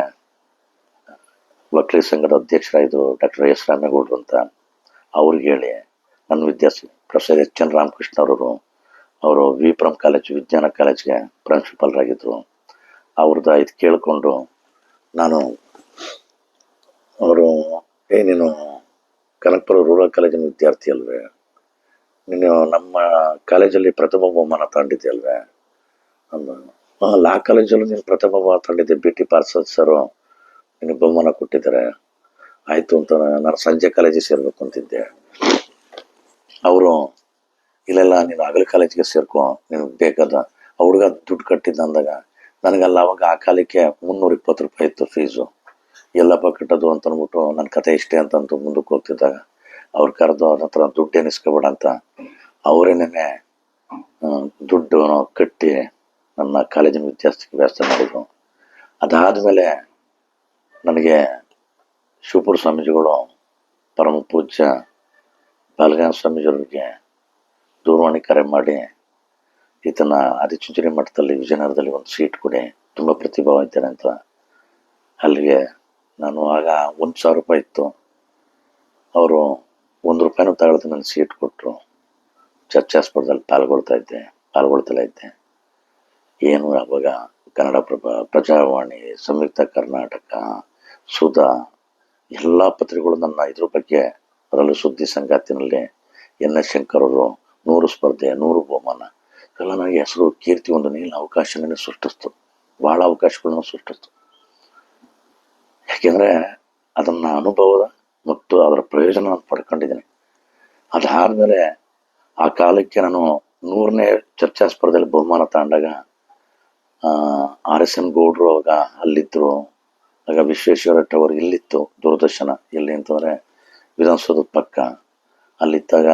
ವಕೀಲ ಸಂಘದ ಅಧ್ಯಕ್ಷರಾಯಿತು ಡಾಕ್ಟರ್ ಎಸ್ ರಾಮೇಗೌಡರು ಅಂತ ಅವ್ರಿಗೆ ಹೇಳಿ ನನ್ನ ವಿದ್ಯಾರ್ಥಿ ಪ್ರೊಫೆಸರ್ ಎಚ್ ಎನ್ ರಾಮಕೃಷ್ಣ ಅವರು ಅವರು ವಿ ಪ್ರಮ್ ಕಾಲೇಜ್ ವಿಜ್ಞಾನ ಕಾಲೇಜ್ಗೆ ಪ್ರಿನ್ಸಿಪಾಲ್ರಾಗಿದ್ದರು ಅವ್ರದ್ದು ಕೇಳಿಕೊಂಡು ನಾನು ಅವರು ಏ ನೀನು ಕನಕಪುರ ರೂರಲ್ ಕಾಲೇಜಿನ ವಿದ್ಯಾರ್ಥಿ ಅಲ್ವೇ? ನೀನು ನಮ್ಮ ಕಾಲೇಜಲ್ಲಿ ಪ್ರಥಮ ಬಹುಮಾನ ತಗೊಂಡಿದ್ದೆ ಅಲ್ವೇ? ಅಂದ "ಆ, ಲಾ ಕಾಲೇಜಲ್ಲೂ ನೀನು ಪ್ರಥಮ ತಗೊಂಡಿದ್ದೆ ಬಿ ಟಿ ಪಾರ್ಸದ್ ಸರು. ನಿನಗೆ ಬಹುಮಾನ ಕೊಟ್ಟಿದ್ದಾರೆ. ಆಯಿತು ಅಂತ ನಾನು ಸಂಜೆ ಕಾಲೇಜಿಗೆ ಸೇರ್ಬೇಕು ಅಂತಿದ್ದೆ. ಅವರು ಇಲ್ಲೆಲ್ಲ ನೀನು ಹಗಲು ಕಾಲೇಜಿಗೆ ಸೇರ್ಕೊ ನಿನಗೆ ಬೇಕಾದ ಹುಡುಗ ದುಡ್ಡು ಕಟ್ಟಿದ್ದ ಅಂದಾಗ ನನಗಲ್ಲ, ಅವಾಗ ಆ ಕಾಲಕ್ಕೆ ಮುನ್ನೂರ ಇಪ್ಪತ್ತು ರೂಪಾಯಿ ಇತ್ತು ಫೀಸು ಎಲ್ಲಪ್ಪ ಕಟ್ಟೋದು ಅಂತ ಅಂದ್ಬಿಟ್ಟು ನನ್ನ ಕತೆ ಇಷ್ಟೇ ಅಂತಂದು ಮುಂದಕ್ಕೆ ಹೋಗ್ತಿದ್ದಾಗ ಅವ್ರು ಕರೆದು ಅವ್ರ ಹತ್ರ ದುಡ್ಡು ಎನಿಸ್ಕೊಬೇಡ ಅಂತ ಅವರೇನೇ ದುಡ್ಡು ಕಟ್ಟಿ ನನ್ನ ಕಾಲೇಜಿನ ವಿದ್ಯಾರ್ಥಿಗೆ ವ್ಯವಸ್ಥೆ ಮಾಡಿದ್ರು. ಅದಾದಮೇಲೆ ನನಗೆ ಶಿವಪುರ ಸ್ವಾಮೀಜಿಗಳು ಪರಮ ಪೂಜ್ಯ ಬಾಲಗಂಗ ಸ್ವಾಮೀಜಿಯವರಿಗೆ ದೂರವಾಣಿ ಕರೆ ಮಾಡಿ ಈತನ ಆದಿಚುಂಚರಿ ಮಠದಲ್ಲಿ, ವಿಜಯನಗರದಲ್ಲಿ ಒಂದು ಸೀಟ್ ಕೊಡಿ. ತುಂಬ ಪ್ರತಿಭಾವ ಅಂತ ಅಲ್ಲಿಗೆ ನಾನು ಆಗ ಒಂದು ಸಾವಿರ ರೂಪಾಯಿ ಇತ್ತು. ಅವರು ಒಂದು ರೂಪಾಯಿನೂ ತಗೊಳ್ತು ನನ್ನ ಸೀಟ್ ಕೊಟ್ಟರು. ಚರ್ಚಾ ಸ್ಪರ್ಧೆಯಲ್ಲಿ ಪಾಲ್ಗೊಳ್ತಾ ಇದ್ದೆ, ಪಾಲ್ಗೊಳ್ತಲೇ ಇದ್ದೆ. ಏನು ಅವಾಗ ಕನ್ನಡಪ್ರಭ ಪ್ರಜಾವಾಣಿ, ಸಂಯುಕ್ತ ಕರ್ನಾಟಕ, ಸುಧಾ, ಎಲ್ಲ ಪತ್ರಿಕೆಗಳು ನನ್ನ ಇದ್ರ ಬಗ್ಗೆ ಅದರಲ್ಲೂ ಸುದ್ದಿ ಸಂಗಾತಿನಲ್ಲಿ ಎನ್ ಎಸ್ ಶಂಕರ್ ಅವರು ನೂರು ಸ್ಪರ್ಧೆ, ನೂರು ಬಹುಮಾನ. ಎಲ್ಲ ಹೆಸರು ಕೀರ್ತಿ ಒಂದು ನೀಲ ಅವಕಾಶ ನನಗೆ ಸೃಷ್ಟಿಸ್ತು. ಬಹಳ ಅವಕಾಶಗಳನ್ನು ಸೃಷ್ಟಿಸ್ತು. ಯಾಕೆಂದ್ರೆ ಅದನ್ನ ಅನುಭವದ ಮತ್ತು ಅದರ ಪ್ರಯೋಜನ ನಾನು ಪಡ್ಕೊಂಡಿದ್ದೀನಿ. ಅದಾದಮೇಲೆ ಆ ಕಾಲಕ್ಕೆ ನಾನು ನೂರನೇ ಚರ್ಚಾ ಸ್ಪರ್ಧೆಯಲ್ಲಿ ಬಹುಮಾನ ತಗೊಂಡಾಗ ಆರ್ ಎಸ್ ಎನ್ ಗೌಡ್ರು ಅವಾಗ ಅಲ್ಲಿದ್ದರು ಆಗ ವಿಶ್ವೇಶ್ವರ ಟವರ್ ಇಲ್ಲಿತ್ತು, ದೂರದರ್ಶನ ಎಲ್ಲಿ ಅಂತಂದರೆ ವಿಧಾನಸೌಧದ ಪಕ್ಕ. ಅಲ್ಲಿದ್ದಾಗ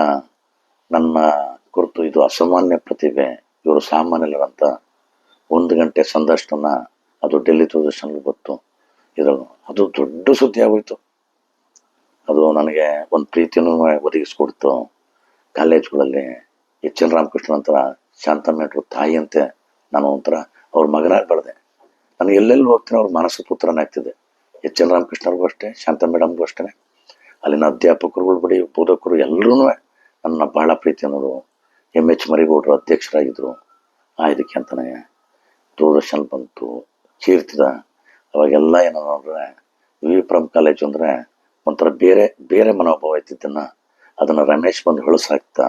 ನನ್ನ ಕುರಿತು ಇದು ಅಸಾಮಾನ್ಯ ಪ್ರತಿಭೆ, ಇವರು ಸಾಮಾನ್ಯರಂತ ಒಂದು ಗಂಟೆ ಸಂದರ್ಶನ, ಅದು ಡೆಲ್ಲಿ ದೂರದರ್ಶನಲ್ಲಿ ಬಂತು ಇದು ಅದು ದೊಡ್ಡ ಸುದ್ದಿ ಆಗೋಯ್ತು. ಅದು ನನಗೆ ಒಂದು ಪ್ರೀತಿಯನ್ನು ಒದಗಿಸ್ಕೊಡ್ತು. ಕಾಲೇಜ್ಗಳಲ್ಲಿ ಎಚ್ ಎನ್ ರಾಮಕೃಷ್ಣ ಅಂತರ ಶಾಂತಮ್ಮೇಟ್ರು ತಾಯಿಯಂತೆ, ನಾನು ಒಂಥರ ಅವ್ರ ಮಗನಾಗಿ ಬೆಳೆದೆ ನಾನು ಎಲ್ಲೆಲ್ಲಿ ಹೋಗ್ತೀನಿ ಅವ್ರ ಮನಸ್ಸು ಪುತ್ರನೇ ಆಗ್ತಿದೆ. ಎಚ್ ಎನ್ ರಾಮಕೃಷ್ಣವ್ರಿಗೂ ಅಷ್ಟೇ ಶಾಂತ ಮೇಡಮ್ಗೂ ಅಷ್ಟೇ. ಅಲ್ಲಿನ ಅಧ್ಯಾಪಕರುಗಳು, ಬಿಡಿ ಬೋಧಕರು ಎಲ್ಲರೂ ನನ್ನ ಬಹಳ ಪ್ರೀತಿ ಅನ್ನೋರು ಎಂ ಎಚ್ ಮರಿಗೌಡರು ಅಧ್ಯಕ್ಷರಾಗಿದ್ದರು ಆ ಇದಕ್ಕೆ ಅಂತಲೇ ದೂರದರ್ಶನ ಬಂತು, ಕೀರ್ತಿದ. ಅವಾಗೆಲ್ಲ ಏನೋ ನೋಡಿದ್ರೆ ವಿ ಪ್ರಮ್ ಕಾಲೇಜು ಅಂದರೆ ಒಂಥರ ಬೇರೆ ಬೇರೆ ಮನೋಭಾವ ಇದ್ದಿದ್ದನ್ನು ಅದನ್ನು ರಮೇಶ್ ಬಂದು ಹೊಳಸಾಕ್ತಾ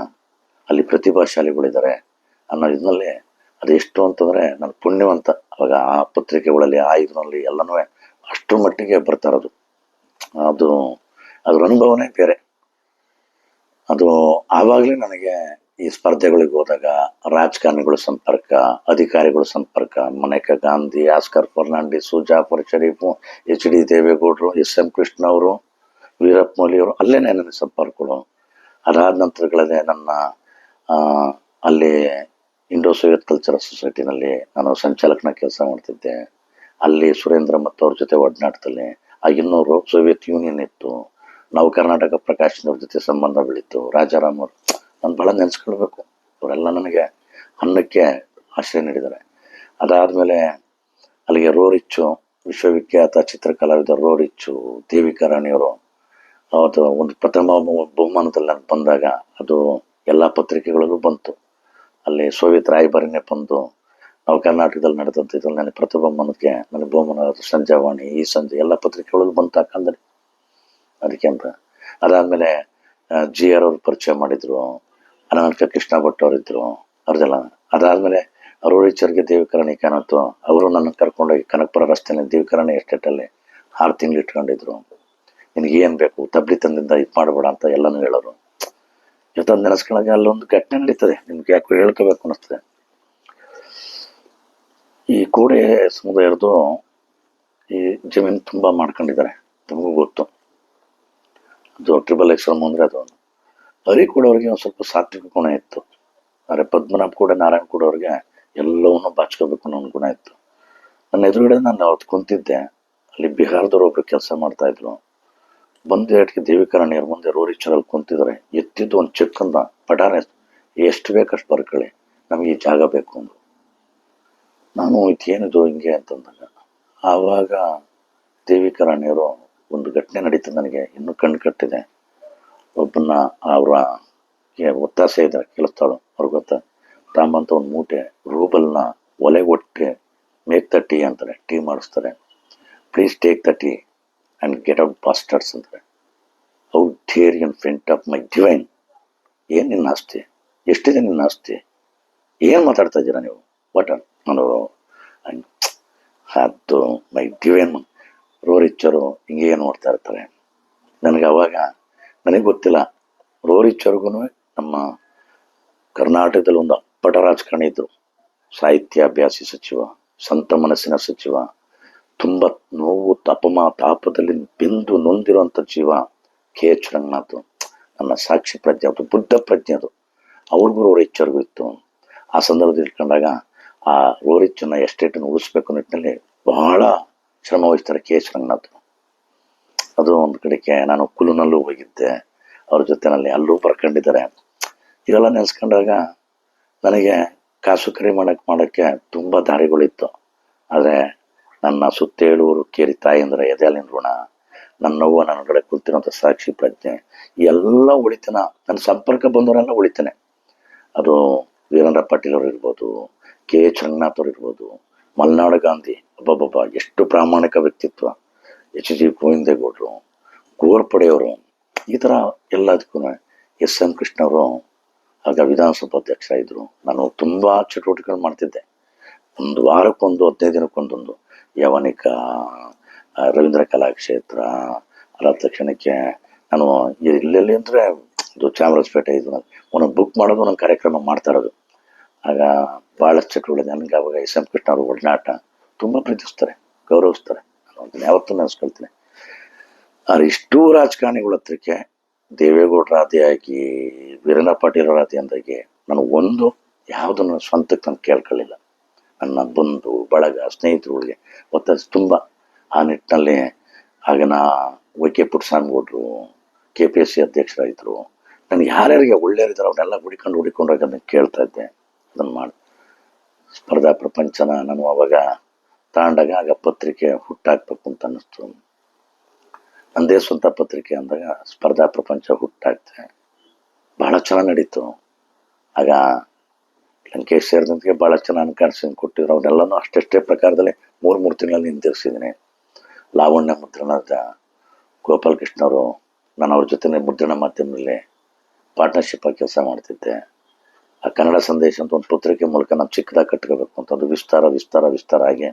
ಅಲ್ಲಿ ಪ್ರತಿಭಾಶಾಲಿಗಳಿದ್ದಾರೆ ಅನ್ನೋ ಇದರಲ್ಲಿ ಅದೆಷ್ಟು ಅಂತಂದರೆ ನಾನು ಪುಣ್ಯವಂತ. ಅವಾಗ ಆ ಪತ್ರಿಕೆಗಳಲ್ಲಿ, ಆ ಇದರಲ್ಲಿ ಎಲ್ಲನೂ ಅಷ್ಟರ ಮಟ್ಟಿಗೆ ಬರ್ತಾ ಇರೋದು. ಅದು, ಅದ್ರ ಅನುಭವನೇ ಬೇರೆ. ಅದು ಆವಾಗಲೇ ನನಗೆ ಈ ಸ್ಪರ್ಧೆಗಳಿಗೆ ಹೋದಾಗ ರಾಜಕಾರಣಿಗಳ ಸಂಪರ್ಕ, ಅಧಿಕಾರಿಗಳ ಸಂಪರ್ಕ, ಮನೇಕಾ ಗಾಂಧಿ, ಆಸ್ಕರ್ ಫರ್ನಾಂಡಿಸು ಜಾಫರ್ ಶರೀಫು, ಎಚ್ ಡಿ ದೇವೇಗೌಡರು, ಎಸ್ ಎಂ ಕೃಷ್ಣ ಅವರು, ವೀರಪ್ಪ ಮೊಯ್ಲಿ ಅವರು, ಅಲ್ಲೇನೆ ನನ್ನ ಸಂಪರ್ಕಗಳು. ಅದಾದ ನಂತರಗಳೇ ನನ್ನ ಅಲ್ಲಿ ಇಂಡೋ ಸೋವಿಯತ್ ಕಲ್ಚರಲ್ ಸೊಸೈಟಿನಲ್ಲಿ ನಾನು ಸಂಚಾಲಕನ ಕೆಲಸ ಮಾಡ್ತಿದ್ದೆ. ಅಲ್ಲಿ ಸುರೇಂದ್ರ ಮತ್ತು ಅವ್ರ ಜೊತೆ ಒಡನಾಟದಲ್ಲಿ ಆಗಿನ್ನೂ ಇನ್ನೂರು ಸೋವಿಯತ್ ಯೂನಿಯನ್ ಇತ್ತು. ನಾವು ಕರ್ನಾಟಕ ಪ್ರಕಾಶನವ್ರ ಜೊತೆ ಸಂಬಂಧ ಬೆಳೀತು ರಾಜಾರಾಮ್ ಅವರು. ನಾನು ಭಾಳ ನೆನೆಸ್ಕೊಳ್ಬೇಕು. ಅವರೆಲ್ಲ ನನಗೆ ಅನ್ನಕ್ಕೆ ಆಶ್ರಯ ನೀಡಿದ್ದಾರೆ. ಅದಾದಮೇಲೆ ಅಲ್ಲಿಗೆ ರೋರಿಚ್ಚು, ವಿಶ್ವವಿಖ್ಯಾತ ಚಿತ್ರಕಲಾವಿದ ರೋರಿಚ್ಚು, ದೇವಿಕಾ ರಾಣಿಯವರು ಅವತ್ತು ಒಂದು ಪ್ರಥಮ ಬಹು- ಬಹುಮಾನದಲ್ಲಿ ನಾನು ಬಂದಾಗ ಅದು ಎಲ್ಲ ಪತ್ರಿಕೆಗಳಲ್ಲೂ ಬಂತು. ಅಲ್ಲಿ ಸೋವಿಯತ್ ರಾಯಭಾರಿನೇ ಬಂದು, ನಾವು ಕರ್ನಾಟಕದಲ್ಲಿ ನಡೆದಂಥ ಇದ್ರಲ್ಲಿ ನನಗೆ ಪ್ರತಿಭಾಮಾನಕ್ಕೆ ನನಗೆ ಬಹುಮಾನ ಸಂಜಾವಾಣಿ ಈ ಸಂಜೆ ಎಲ್ಲ ಪತ್ರಿಕೆಗಳಲ್ಲೂ ಬಂತು ಹಾಕಂದ್ರೆ ಅದಕ್ಕೆ ಅಂತ. ಅದಾದಮೇಲೆ ಜಿ ಆರ್ ಅವ್ರು ಪರಿಚಯ ಮಾಡಿದ್ರು. ಅನಾಮಿಕ ಕೃಷ್ಣ ಭಟ್ ಅರ್ದೆಲ್ಲ ಅದಾದ್ಮೇಲೆ ಅವರು ರೋಹಿಚರ್ಗೆ ದೇವಿಕರಣಿ ಕಾಣತ್ತು, ಅವರು ನನ್ನ ಕರ್ಕೊಂಡೋಗಿ ಕನಕಪುರ ರಸ್ತೆಯಲ್ಲಿ ದೇವಿಕರಣಿ ಎಸ್ಟೇಟಲ್ಲಿ ಆರು ತಿಂಗಳು ಇಟ್ಕೊಂಡಿದ್ರು. ನಿನಗೆ ಏನು ಬೇಕು? ತಬ್ಲಿತನದಿಂದ ಇದು ಮಾಡಬೇಡ ಅಂತ ಎಲ್ಲನೂ ಹೇಳೋರು. ಇವತ್ತೊಂದು ನೆನೆಸ್ಕೊಂಡಾಗ ಅಲ್ಲೊಂದು ಘಟನೆ ನಡೀತದೆ. ನಿಮ್ಗೆ ಯಾಕೆ ಹೇಳ್ಕೋಬೇಕು ಅನ್ನಿಸ್ತದೆ. ಈ ಕೋಡೆ ಸಮುದಾಯದ್ದು ಈ ಜಮೀನು ತುಂಬ ಮಾಡ್ಕೊಂಡಿದ್ದಾರೆ. ನಮಗೂ ಗೊತ್ತು. ಅದು ಟ್ರಿಬಲ್ ಎಕ್ಸ್ ಮುಂದೆ ಅದು ಹರಿ ಕೂಡ ಅವ್ರಿಗೆ ಒಂದು ಸ್ವಲ್ಪ ಸಾತ್ವಿಕ ಗುಣ ಇತ್ತು. ಆದರೆ ಪದ್ಮನಾಭ ಕೂಡ ನಾರಾಯಣ ಕೂಡ ಅವ್ರಿಗೆ ಎಲ್ಲವನ್ನೂ ಬಾಚ್ಕೋಬೇಕು ಅನ್ನೋ ಒಂದು ಗುಣ ಇತ್ತು. ನನ್ನ ಎದುರುಗಡೆ ನಾನು ಅವತ್ತು ಕುಂತಿದ್ದೆ, ಅಲ್ಲಿ ಬಿಹಾರದವ್ರು ಒಬ್ರು ಕೆಲಸ ಮಾಡ್ತಾ ಇದ್ರು. ಬಂದು ದೇವಿಕರಣಿಯವ್ರ ಮುಂದೆ ರೋರಿಚರಲ್ಲಿ ಕುಂತಿದ್ದಾರೆ ಎತ್ತಿದ್ದು ಒಂದು ಚೆಕ್ಕನ್ನ ಪಡಾರೆ ಎಷ್ಟು ಬೇಕಷ್ಟು ಬರ್ಕೊಳ್ಳಿ, ನಮಗೆ ಈ ಜಾಗ ಬೇಕು ಅಂದ್ರು. ನಾನು ಇದೇನಿದು ಹಿಂಗೆ ಅಂತಂದಾಗ, ಆವಾಗ ದೇವಿಕರಣಿಯವರು ಒಂದು ಘಟನೆ ನಡೀತು ನನಗೆ. ಇನ್ನೂ ಕಣ್ಣು ಕಟ್ಟಿದೆ. ಒಬ್ಬನ್ನ ಅವರ ಒತ್ತಾಸೆ ಇದ್ದಾರೆ ಕೆಲಸ್ತಾಳು ಅವ್ರಿಗೆ ಗೊತ್ತಾ? ತಾಂಬಂತ ಒಂದು ಮೂಟೆ ರೂಬಲ್ನ ಒಲೆ ಒಟ್ಟೆ ಮೇಕ್ ದ ಟೀ ಅಂತಾರೆ, ಟೀ ಮಾಡಿಸ್ತಾರೆ. Please take the tea and get out bastards ಅಂತಾರೆ. How dare in front of my divine ಏನು ನಿನ್ನ ಆಸ್ತಿ? ಎಷ್ಟಿದೆ ನಿನ್ನ ಆಸ್ತಿ? ಏನು ಮಾತಾಡ್ತಾ ಇದ್ದೀರಾ ನೀವು? ವಾಟ್ ನಾನು ಅದು ಮೈ ಡಿವೈನ್ ರೋರಿಚ್ಚರು ಹಿಂಗೆ ನೋಡ್ತಾ ಇರ್ತಾರೆ. ನನಗೆ ಅವಾಗ ನನಗೆ ಗೊತ್ತಿಲ್ಲ. ರೋರಿಚ್ವರೆಗೂ ನಮ್ಮ ಕರ್ನಾಟಕದಲ್ಲಿ ಒಂದು ಅಪ್ಪಟ ರಾಜಕಾರಣಿ ಇದ್ದರು ಸಾಹಿತ್ಯಾಭ್ಯಾಸಿ ಸಚಿವ, ಸಂತ ಮನಸ್ಸಿನ ಸಚಿವ, ತುಂಬ ನೋವು, ತಾಪಮ, ತಾಪದಲ್ಲಿ ಬಿಂದು ನೊಂದಿರುವಂಥ ಜೀವ ಕೆ. ಎಚ್. ರಂಗನಾಥ್. ನನ್ನ ಸಾಕ್ಷಿ ಪ್ರಜ್ಞೆ ಅದು, ಬುದ್ಧ ಪ್ರಜ್ಞೆ ಅದು. ಅವ್ರಿಗೂ ರೋರಿಚ್ಚರ್ಗೂ ಇತ್ತು. ಆ ಸಂದರ್ಭದಲ್ಲಿ ಇಟ್ಕೊಂಡಾಗ ಆ ರೋರಿಚ್ಚನ್ನು ಎಸ್ಟೇಟನ್ನು ಉಳಿಸ್ಬೇಕು ನಿಟ್ಟಿನಲ್ಲಿ ಬಹಳ ಶ್ರಮ ವಹಿಸ್ತಾರೆ ಕೆ. ಎಚ್. ರಂಗನಾಥ್. ಅದು ಒಂದು ಕಡೆಗೆ ನಾನು ಕುಲುನಲ್ಲೂ ಹೋಗಿದ್ದೆ. ಅವ್ರ ಜೊತೆನಲ್ಲಿ ಅಲ್ಲೂ ಬರ್ಕೊಂಡಿದ್ದಾರೆ. ಇವೆಲ್ಲ ನೆನೆಸ್ಕೊಂಡಾಗ ನನಗೆ ಕಾಸು ಕರಿ ಮಾಡಕ್ಕೆ ಮಾಡೋಕ್ಕೆ ತುಂಬ ದಾರಿಗಳಿತ್ತು. ಆದರೆ ನನ್ನ ಸುತ್ತೇಳುವರು ಕೇರಿ ತಾಯಿಂದ್ರ ಎದೆಯಲ್ಲಿನ ಋಣ, ನನ್ನ ನೋವು, ನನ್ನ ಕಡೆ ಕುಳಿತಿರೋಂಥ ಸಾಕ್ಷಿ ಪ್ರಜ್ಞೆ, ಎಲ್ಲ ಉಳಿತನ, ನನ್ನ ಸಂಪರ್ಕ ಬಂದವರೆಲ್ಲ ಉಳಿತಾನೆ. ಅದು ವೀರೇಂದ್ರ ಪಾಟೀಲ್ ಅವರು ಇರ್ಬೋದು, ಕೆ ಎಚ್ ರಂಗನಾಥ್ ಅವರು ಇರ್ಬೋದು, ಮಲ್ನಾಡು ಗಾಂಧಿ, ಅಬ್ಬಬ್ಬಬ್ಬ, ಎಷ್ಟು ಪ್ರಾಮಾಣಿಕ ವ್ಯಕ್ತಿತ್ವ. ಎಚ್ ಜಿ ಗೋವಿಂದೇಗೌಡರು ಗೋರ್ಪಡೆಯವರು ಈ ಥರ ಎಲ್ಲದಕ್ಕೂ ಎಸ್ ಎಂ ಕೃಷ್ಣ ಅವರು ಆಗ ವಿಧಾನಸಭಾ ಅಧ್ಯಕ್ಷ ಇದ್ರು. ನಾನು ತುಂಬ ಚಟುವಟಿಕೆಗಳು ಮಾಡ್ತಿದ್ದೆ. ಒಂದು ವಾರಕ್ಕೊಂದು, ಹದಿನೈದು ದಿನಕ್ಕೊಂದೊಂದು, ಯವನಿಕ ರವೀಂದ್ರ ಕಲಾಕ್ಷೇತ್ರ, ಅದಾದ ತಕ್ಷಣಕ್ಕೆ ನಾನು ಇಲ್ಲೆಲ್ಲಿ ಅಂದರೆ ಇದು ಚಾಮರಾಜಪೇಟೆ ಇದು ಒಂದೊಂದು ಬುಕ್ ಮಾಡೋದು ಒಂದೊಂದು ಕಾರ್ಯಕ್ರಮ ಮಾಡ್ತಾ ಇರೋದು. ಆಗ ಭಾಳಷ್ಟು ಚಟುವಟಿಕೆ. ನನಗೆ ಅವಾಗ ಎಸ್ ಎಂ ಕೃಷ್ಣ ಅವರು ಒಡನಾಟ ತುಂಬ ಪ್ರೀತಿಸ್ತಾರೆ, ಗೌರವಿಸ್ತಾರೆ. ನಾನು ಅದನ್ನ ಯಾವತ್ತೂ ನೆನೆಸ್ಕೊಳ್ತೀನಿ. ಆದ್ರೆ ಇಷ್ಟು ರಾಜಕಾರಣಿಗಳ ಹತ್ರಕ್ಕೆ ದೇವೇಗೌಡರ ಆದಿಯಾಗಿ ವೀರೇಂದ್ರ ಪಾಟೀಲ್ ಅವರ ಆದಿಯಾಗಿ ನಾನು ಒಂದು ಯಾವುದನ್ನು ಸ್ವಂತಕ್ಕೆ ನಾನು ಕೇಳ್ಕೊಳ್ಳಿಲ್ಲ. ನನ್ನ ಬಂಧು, ಬಳಗ, ಸ್ನೇಹಿತರುಗಳಿಗೆ ಒತ್ತಾಯ ತುಂಬ ಆ ನಿಟ್ಟಿನಲ್ಲಿ ಆಗಿನ ವೈ ಕೆ ಪುಟ್ಟಸ್ವಾಮಿಗೌಡರು, ಕೆ ಪಿ ಎಸ್ ಸಿ ಅಧ್ಯಕ್ಷರಾಗಿದ್ದರು ನನಗೆ ಯಾರ್ಯಾರಿಗೆ ಒಳ್ಳೆಯರಿದ್ದಾರೆ ಅವನ್ನೆಲ್ಲ ಹುಡಿಕೊಂಡು ಹುಡಿಕೊಂಡು ಹೋಗಿ ಅದನ್ನು ಕೇಳ್ತಾ ಇದ್ದೆ. ಅದನ್ನು ಮಾಡಿ, ಸ್ಪರ್ಧಾ ಪ್ರಪಂಚನ ನಾನು ಅವಾಗ ತಗೊಂಡಾಗ ಆಗ ಪತ್ರಿಕೆ ಹುಟ್ಟಾಕ್ಬೇಕು ಅಂತ ಅನ್ನಿಸ್ತು. ನಂದೇ ಸ್ವಂತ ಪತ್ರಿಕೆ ಅಂದಾಗ ಸ್ಪರ್ಧಾ ಪ್ರಪಂಚ ಹುಟ್ಟಾಗ್ತೆ ಬಹಳ ಚೆನ್ನಾಗಿ ನಡೀತು. ಆಗ ಲಂಕೇಶ್ ಸೇರಿದಂತೆ ಭಾಳ ಚೆನ್ನಾಗಿ ಕಾಣಿಸಿದ್ ಕೊಟ್ಟಿದ್ರು. ಅವನ್ನೆಲ್ಲನೂ ಅಷ್ಟೆಷ್ಟೇ ಪ್ರಕಾರದಲ್ಲಿ ಮೂರು ಮೂರು ತಿಂಗಳಲ್ಲಿ ನಿಂತಿರ್ಸಿದ್ದೀನಿ ಲಾವಣ್ಯ ಮುದ್ರಣದ ಗೋಪಾಲ್ ಕೃಷ್ಣವರು ನಾನು ಅವ್ರ ಜೊತೆ ಮುದ್ರಣ ಮಾಧ್ಯಮದಲ್ಲಿ ಪಾರ್ಟ್ನರ್ಶಿಪ್ ಆಗಿ ಕೆಲಸ ಮಾಡ್ತಿದ್ದೆ. ಆ ಕನ್ನಡ ಸಂದೇಶ ಅಂತ ಒಂದು ಪತ್ರಿಕೆ ಮೂಲಕ ನಾವು ಚಿಕ್ಕದಾಗಿ ಕಟ್ಕೋಬೇಕು ಅಂತ ಒಂದು ವಿಸ್ತಾರ ವಿಸ್ತಾರ ವಿಸ್ತಾರ ಆಗಿ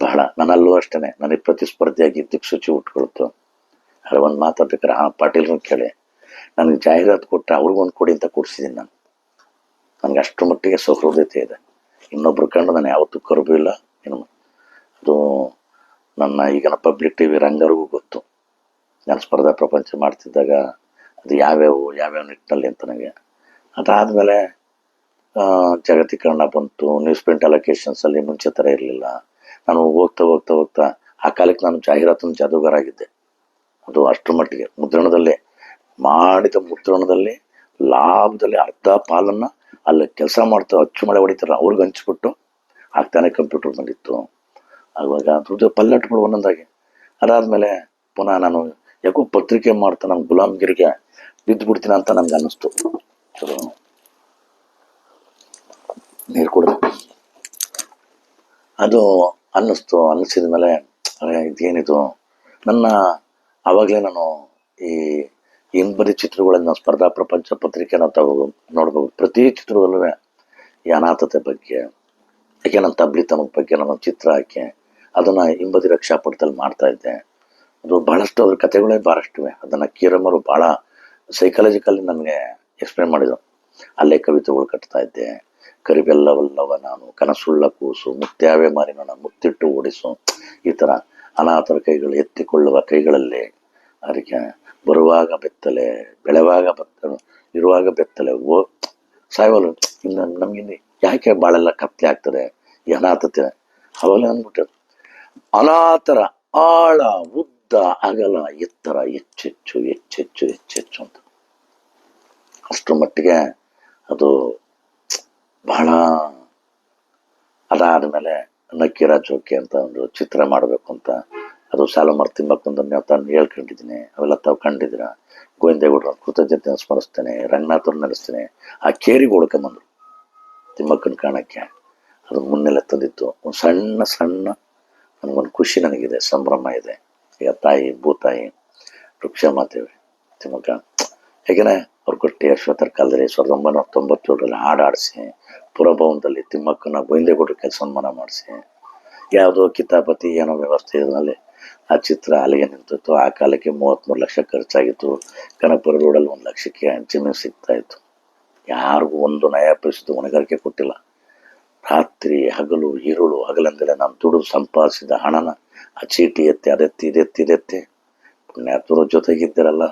ಬಹಳ ನನ್ನಲ್ಲೂ ಅಷ್ಟೇ ನನಗೆ ಪ್ರತಿಸ್ಪರ್ಧಿಯಾಗಿ ದಿಕ್ಸೂಚಿ ಉಟ್ಕೊಳ್ತು. ಅದ್ರ ಒಂದು ಮಾತಾಡ್ಬೇಕಾರೆ ಆ ಪಾಟೀಲ್ರನ್ನ ಕೇಳಿ. ನನಗೆ ಜಾಹೀರಾತು ಕೊಟ್ಟರೆ ಅವ್ರಿಗೊಂದು ಕೊಡಿ ಅಂತ ಕೊಡಿಸಿದ್ದೀನಿ ನಾನು. ನನಗೆ ಅಷ್ಟು ಮಟ್ಟಿಗೆ ಸೌಹೃದಯತೆ ಇದೆ. ಇನ್ನೊಬ್ರು ಕಂಡು ನಾನು ಯಾವತ್ತೂ ಕರುಬು ಇಲ್ಲ. ಏನು ಅದು ನನ್ನ ಈಗಿನ ಪಬ್ಲಿಕ್ ಟಿ ವಿ ರಂಗರಿಗೂ ಗೊತ್ತು. ನಾನು ಸ್ಪರ್ಧಾ ಪ್ರಪಂಚ ಮಾಡ್ತಿದ್ದಾಗ ಅದು ಯಾವ್ಯಾವ ಯಾವ್ಯಾವ ನಿಟ್ಟಿನಲ್ಲಿ ಅಂತ ನನಗೆ. ಅದಾದಮೇಲೆ ಜಾಗತೀಕರಣ ಬಂತು. ನ್ಯೂಸ್ ಪ್ರಿಂಟ್ ಅಲೊಕೇಶನ್ಸಲ್ಲಿ ಮುಂಚೆ ಥರ ಇರಲಿಲ್ಲ. ನಾನು ಹೋಗ್ತಾ ಹೋಗ್ತಾ ಹೋಗ್ತಾ ಆ ಕಾಲಕ್ಕೆ ನಾನು ಜಾಹೀರಾತಿನ ಜಾದೂಗಾರ ಆಗಿದ್ದೆ ಅದು ಅಷ್ಟರ ಮಟ್ಟಿಗೆ. ಮುದ್ರಣದಲ್ಲಿ, ಮಾಡಿದ ಮುದ್ರಣದಲ್ಲಿ ಲಾಭದಲ್ಲಿ ಅರ್ಧ ಪಾಲನ್ನು ಅಲ್ಲಿ ಕೆಲಸ ಮಾಡ್ತಾ ಅಚ್ಚು ಮಳೆ ಹೊಡಿತಾರ, ಅವ್ರಿಗೆ ಹಂಚ್ಬಿಟ್ಟು ಆಗ್ತಾನೆ ಕಂಪ್ಯೂಟರ್ ಬಂದಿತ್ತು. ಆವಾಗ ಅದ್ರದ್ದು ಪಲ್ಲಟಗಳು ಒಂದೊಂದಾಗಿ. ಅದಾದಮೇಲೆ ಪುನಃ ನಾನು ಯಾಕೋ ಪತ್ರಿಕೆ ಮಾಡ್ತಾ ನಾನು ಗುಲಾಮ್ಗಿರಿಗೆ ಬಿದ್ದು ಬಿಡ್ತೀನಿ ಅಂತ ನನಗೆ ಅನ್ನಿಸ್ತು. ಚಲೋ. ನೀರು ಕುಡಿದು. ಅದು ಅನ್ನಿಸ್ತು, ಅನ್ನಿಸಿದ ಮೇಲೆ, ಅರೆ, ಇದೇನಿದು? ನನ್ನ, ಆವಾಗಲೇ ನಾನು ಈ ಹಿಂಬದಿ ಚಿತ್ರಗಳನ್ನು ಸ್ಪರ್ಧಾ ಪ್ರಪಂಚ ಪತ್ರಿಕೆನ ತಗೋ, ನೋಡ್ಬೋದು. ಪ್ರತಿ ಚಿತ್ರದಲ್ಲೂ ಈ ಅನಾಥತೆ ಬಗ್ಗೆ ಯಾಕೆ ನನ್ನ ತಬ್ಲಿತನದ ಬಗ್ಗೆ ನಾನು ಚಿತ್ರ ಹಾಕಿ, ಅದನ್ನು ಹಿಂಬದಿ ರಕ್ಷಾಪಟದಲ್ಲಿ ಮಾಡ್ತಾ ಇದ್ದೆ. ಅದು ಭಾಳಷ್ಟು ಅದ್ರ ಕಥೆಗಳೇ ಭಾಳಷ್ಟಿವೆ ಅದನ್ನು ಕೀರಮ್ಮರು ಭಾಳ ಸೈಕಾಲಜಿಕಲಿ ನನಗೆ ಎಕ್ಸ್ಪ್ಲೇನ್ ಮಾಡಿದರು. ಅಲ್ಲೇ ಕವಿತೆಗಳು ಕಟ್ತಾ ಇದ್ದೆ. ಕರಿಬೆಲ್ಲವಲ್ಲವ ನಾನು, ಕನಸುಳ್ಳ ಕೂಸು, ಮುತ್ಯಾವೆ ಮಾರಿ ನನ್ನ ಮುತ್ತಿಟ್ಟು ಓಡಿಸು. ಈ ಥರ ಅನಾಥರ ಕೈಗಳು ಎತ್ತಿಕೊಳ್ಳುವ ಕೈಗಳಲ್ಲಿ ಅದಕ್ಕೆ ಬರುವಾಗ ಬೆತ್ತಲೆ, ಬೆಳೆವಾಗ ಬತ್ತ, ಇರುವಾಗ ಬೆತ್ತಲೆ, ಓ, ಸಾಯವಲ್ಲ. ಇನ್ನು ನಮಗಿಲ್ಲಿ ಯಾಕೆ ಭಾಳೆಲ್ಲ ಕತ್ತಲೆ ಆಗ್ತದೆ? ಈ ಅನಾಥತೆ. ಅವೆಲ್ಲ ಅಂದ್ಬಿಟ್ಟು ಅನಾಥರ ಆಳ, ಉದ್ದ, ಅಗಲ, ಎತ್ತರ ಹೆಚ್ಚೆಚ್ಚು ಹೆಚ್ಚೆಚ್ಚು ಹೆಚ್ಚೆಚ್ಚು ಅಂತ. ಅಷ್ಟರ ಮಟ್ಟಿಗೆ ಅದು ಬಹಳ ಅದಾದಮೇಲೆ ನಕ್ಕೀರ ಚೌಕಿ ಅಂತ ಒಂದು ಚಿತ್ರ ಮಾಡಬೇಕು ಅಂತ. ಅದು ಸಾಲಮರ್ ನಾವು ತಾನು ಹೇಳ್ಕೊಂಡಿದ್ದೀನಿ. ಅವೆಲ್ಲ ತಾವು ಕಂಡಿದ್ದೀರ. ಗೋವಿಂದೇಗೌಡರ ಕೃತಜ್ಞತೆ ಸ್ಮರಿಸ್ತೇನೆ. ರಂಗನಾಥರ್ ನಡೆಸ್ತೇನೆ ಆ ಕೇರಿಗೆ ಬಂದ್ರು. ತಿಮ್ಮಕ್ಕನ ಕಾಣಕ್ಕೆ. ಅದು ಮುನ್ನೆಲೆ ತಂದಿತ್ತು. ಒಂದು ಸಣ್ಣ ಸಣ್ಣ ನನಗೊಂದು ಖುಷಿ ನನಗಿದೆ. ಸಂಭ್ರಮ ಇದೆ. ಈಗ ತಾಯಿ, ಭೂತಾಯಿ, ವೃಕ್ಷ ಮಾತೇವೆ. ತಿಮ್ಮಕ್ಕ ಯಾಕೆಂದರೆ ಅವ್ರು ಕೊಟ್ಟಿ ಅಶ್ವತ್ಥರ ಕಾಲದಲ್ಲಿ ಸಾವಿರದ ಒಂಬೈನೂರ ತೊಂಬತ್ತೇಳರಲ್ಲಿ ಹಾಡಾಡಿಸಿ ಪುರಭವನದಲ್ಲಿ ತಿಮ್ಮಕ್ಕನ ಗೋವಿಂದೇಗೌಡರ ಕೆಲಸ ಸನ್ಮಾನ ಮಾಡಿಸಿ, ಯಾವುದೋ ಕಿತಾಪತಿ, ಏನೋ ವ್ಯವಸ್ಥೆ ಇದ್ರಲ್ಲಿ ಆ ಚಿತ್ರ ಅಲ್ಲಿಗೆ ನಿಂತಿತ್ತು. ಆ ಕಾಲಕ್ಕೆ ಮೂವತ್ತ್ಮೂರು ಲಕ್ಷ ಖರ್ಚಾಗಿತ್ತು. ಕನಕಪುರ ರೋಡಲ್ಲಿ ಒಂದು ಲಕ್ಷಕ್ಕೆ ಅಂಚಿನ ಸಿಗ್ತಾ ಇತ್ತು ಯಾರಿಗೂ ಒಂದು ನಯ ಪ್ರಸಿದ್ಧ ಹೊಣೆಗಾರಿಕೆ ಕೊಟ್ಟಿಲ್ಲ. ರಾತ್ರಿ ಹಗಲು ಈರುಳು ಹಗಲಂದಲೇ ನಾನು ದುಡಿದು ಸಂಪಾದಿಸಿದ ಹಣನ ಆ ಚೀಟಿ ಎತ್ತಿ, ಅದೆತ್ತಿ, ಇದೆತ್ತಿ ಇದೆತ್ತಿ. ಪುಣ್ಯಾತ್ಮರ ಜೊತೆಗಿದ್ದರಲ್ಲ.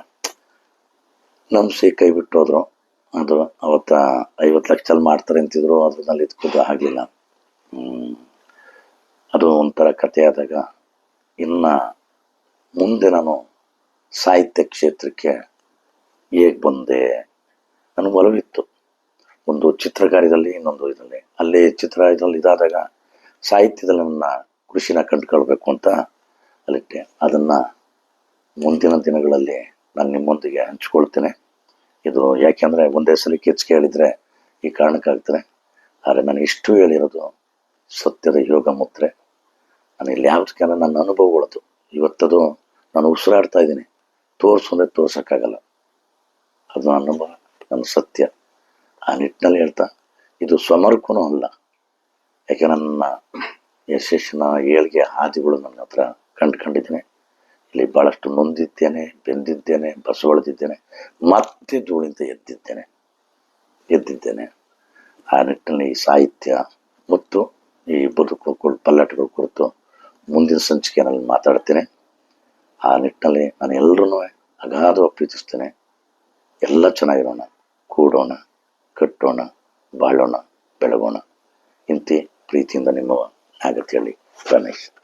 ನಂಬಿಸಿ ಕೈ ಬಿಟ್ಟು ಹೋದ್ರು. ಅದು ಅವತ್ತ ಐವತ್ತು ಲಕ್ಷದಲ್ಲಿ ಮಾಡ್ತಾರೆ ಅಂತಿದ್ರು. ಅದ್ರಲ್ಲಿ ಇದ್ಕೋದು ಆಗಲಿಲ್ಲ. ಅದು ಒಂಥರ ಕಥೆ ಆದಾಗ ಇನ್ನು ಮುಂದೆ ನಾನು ಸಾಹಿತ್ಯ ಕ್ಷೇತ್ರಕ್ಕೆ ಹೇಗೆ ಬಂದೆ? ನನಗೆ ಒಲವಿತ್ತು. ಒಂದು ಚಿತ್ರಕಾರ್ಯದಲ್ಲಿ ಇನ್ನೊಂದು ಇದರಲ್ಲಿ. ಅಲ್ಲಿ ಚಿತ್ರ ಇದರಲ್ಲಿ ಇದಾದಾಗ ಸಾಹಿತ್ಯದಲ್ಲಿ ನನ್ನ ಕೃಷಿನ ಕಂಡುಕೊಳ್ಬೇಕು ಅಂತ ಅಲ್ಲಿಟ್ಟೆ. ಅದನ್ನು ಮುಂದಿನ ದಿನಗಳಲ್ಲಿ ನಾನು ನಿಮ್ಮೊಂದಿಗೆ ಹಂಚ್ಕೊಳ್ತೇನೆ. ಇದು ಯಾಕೆಂದರೆ ಒಂದೇ ಸಲ ಕಿಚ್ಚಿಗೆ ಹೇಳಿದರೆ ಈ ಕಾರಣಕ್ಕಾಗ್ತದೆ. ಆದರೆ ನಾನು ಇಷ್ಟು ಹೇಳಿರೋದು ಸತ್ಯದ ಯೋಗ ಮುತ್ರೆ ನಾನು ಇಲ್ಲಿ ಯಾವ ನನ್ನ ಅನುಭವಗಳದ್ದು ಇವತ್ತದು ನಾನು ಉಸಿರಾಡ್ತಾ ಇದ್ದೀನಿ. ತೋರಿಸು ಅಂದರೆ ತೋರ್ಸೋಕ್ಕಾಗಲ್ಲ. ಅದು ನನ್ನ ಅನುಭವ, ನನ್ನ ಸತ್ಯ. ಆ ನಿಟ್ಟಿನಲ್ಲಿ ಹೇಳ್ತಾ, ಇದು ಸ್ವಮರ್ಕೂ ಅಲ್ಲ. ಯಾಕೆ ನನ್ನ ಯಶಸ್ಸಿನ ಏಳಿಗೆ ಹಾದಿಗಳು ನನ್ನ ಹತ್ರ ಕಂಡುಕೊಂಡಿದ್ದೀನಿ ಇಲ್ಲಿ ಭಾಳಷ್ಟು ನೊಂದಿದ್ದೇನೆ, ಬೆಂದಿದ್ದೇನೆ, ಬಸವಳೆದಿದ್ದೇನೆ, ಮತ್ತೆ ಧೂಳಿಂದ ಎದ್ದಿದ್ದೇನೆ ಎದ್ದಿದ್ದೇನೆ. ಆ ನಿಟ್ಟಿನಲ್ಲಿ ಈ ಸಾಹಿತ್ಯ ಮತ್ತು ಈ ಬದುಕು ಪಲ್ಲಟಗಳ ಕುರಿತು ಮುಂದಿನ ಸಂಚಿಕೆಯಲ್ಲಿ ಮಾತಾಡ್ತೇನೆ. ಆ ನಿಟ್ಟಿನಲ್ಲಿ ನಾನು ಎಲ್ಲರೂ ಅಗಾಧವಾಗಿ ಪ್ರೀತಿಸ್ತೇನೆ. ಎಲ್ಲ ಚೆನ್ನಾಗಿರೋಣ, ಕೂಡೋಣ, ಕಟ್ಟೋಣ, ಬಾಳೋಣ, ಬೆಳಗೋಣ. ಇಂತೆ ಪ್ರೀತಿಯಿಂದ ನಿಮ್ಮ ಆಗತ್ತೆ ಹೇಳಿ ರಮೇಶ್.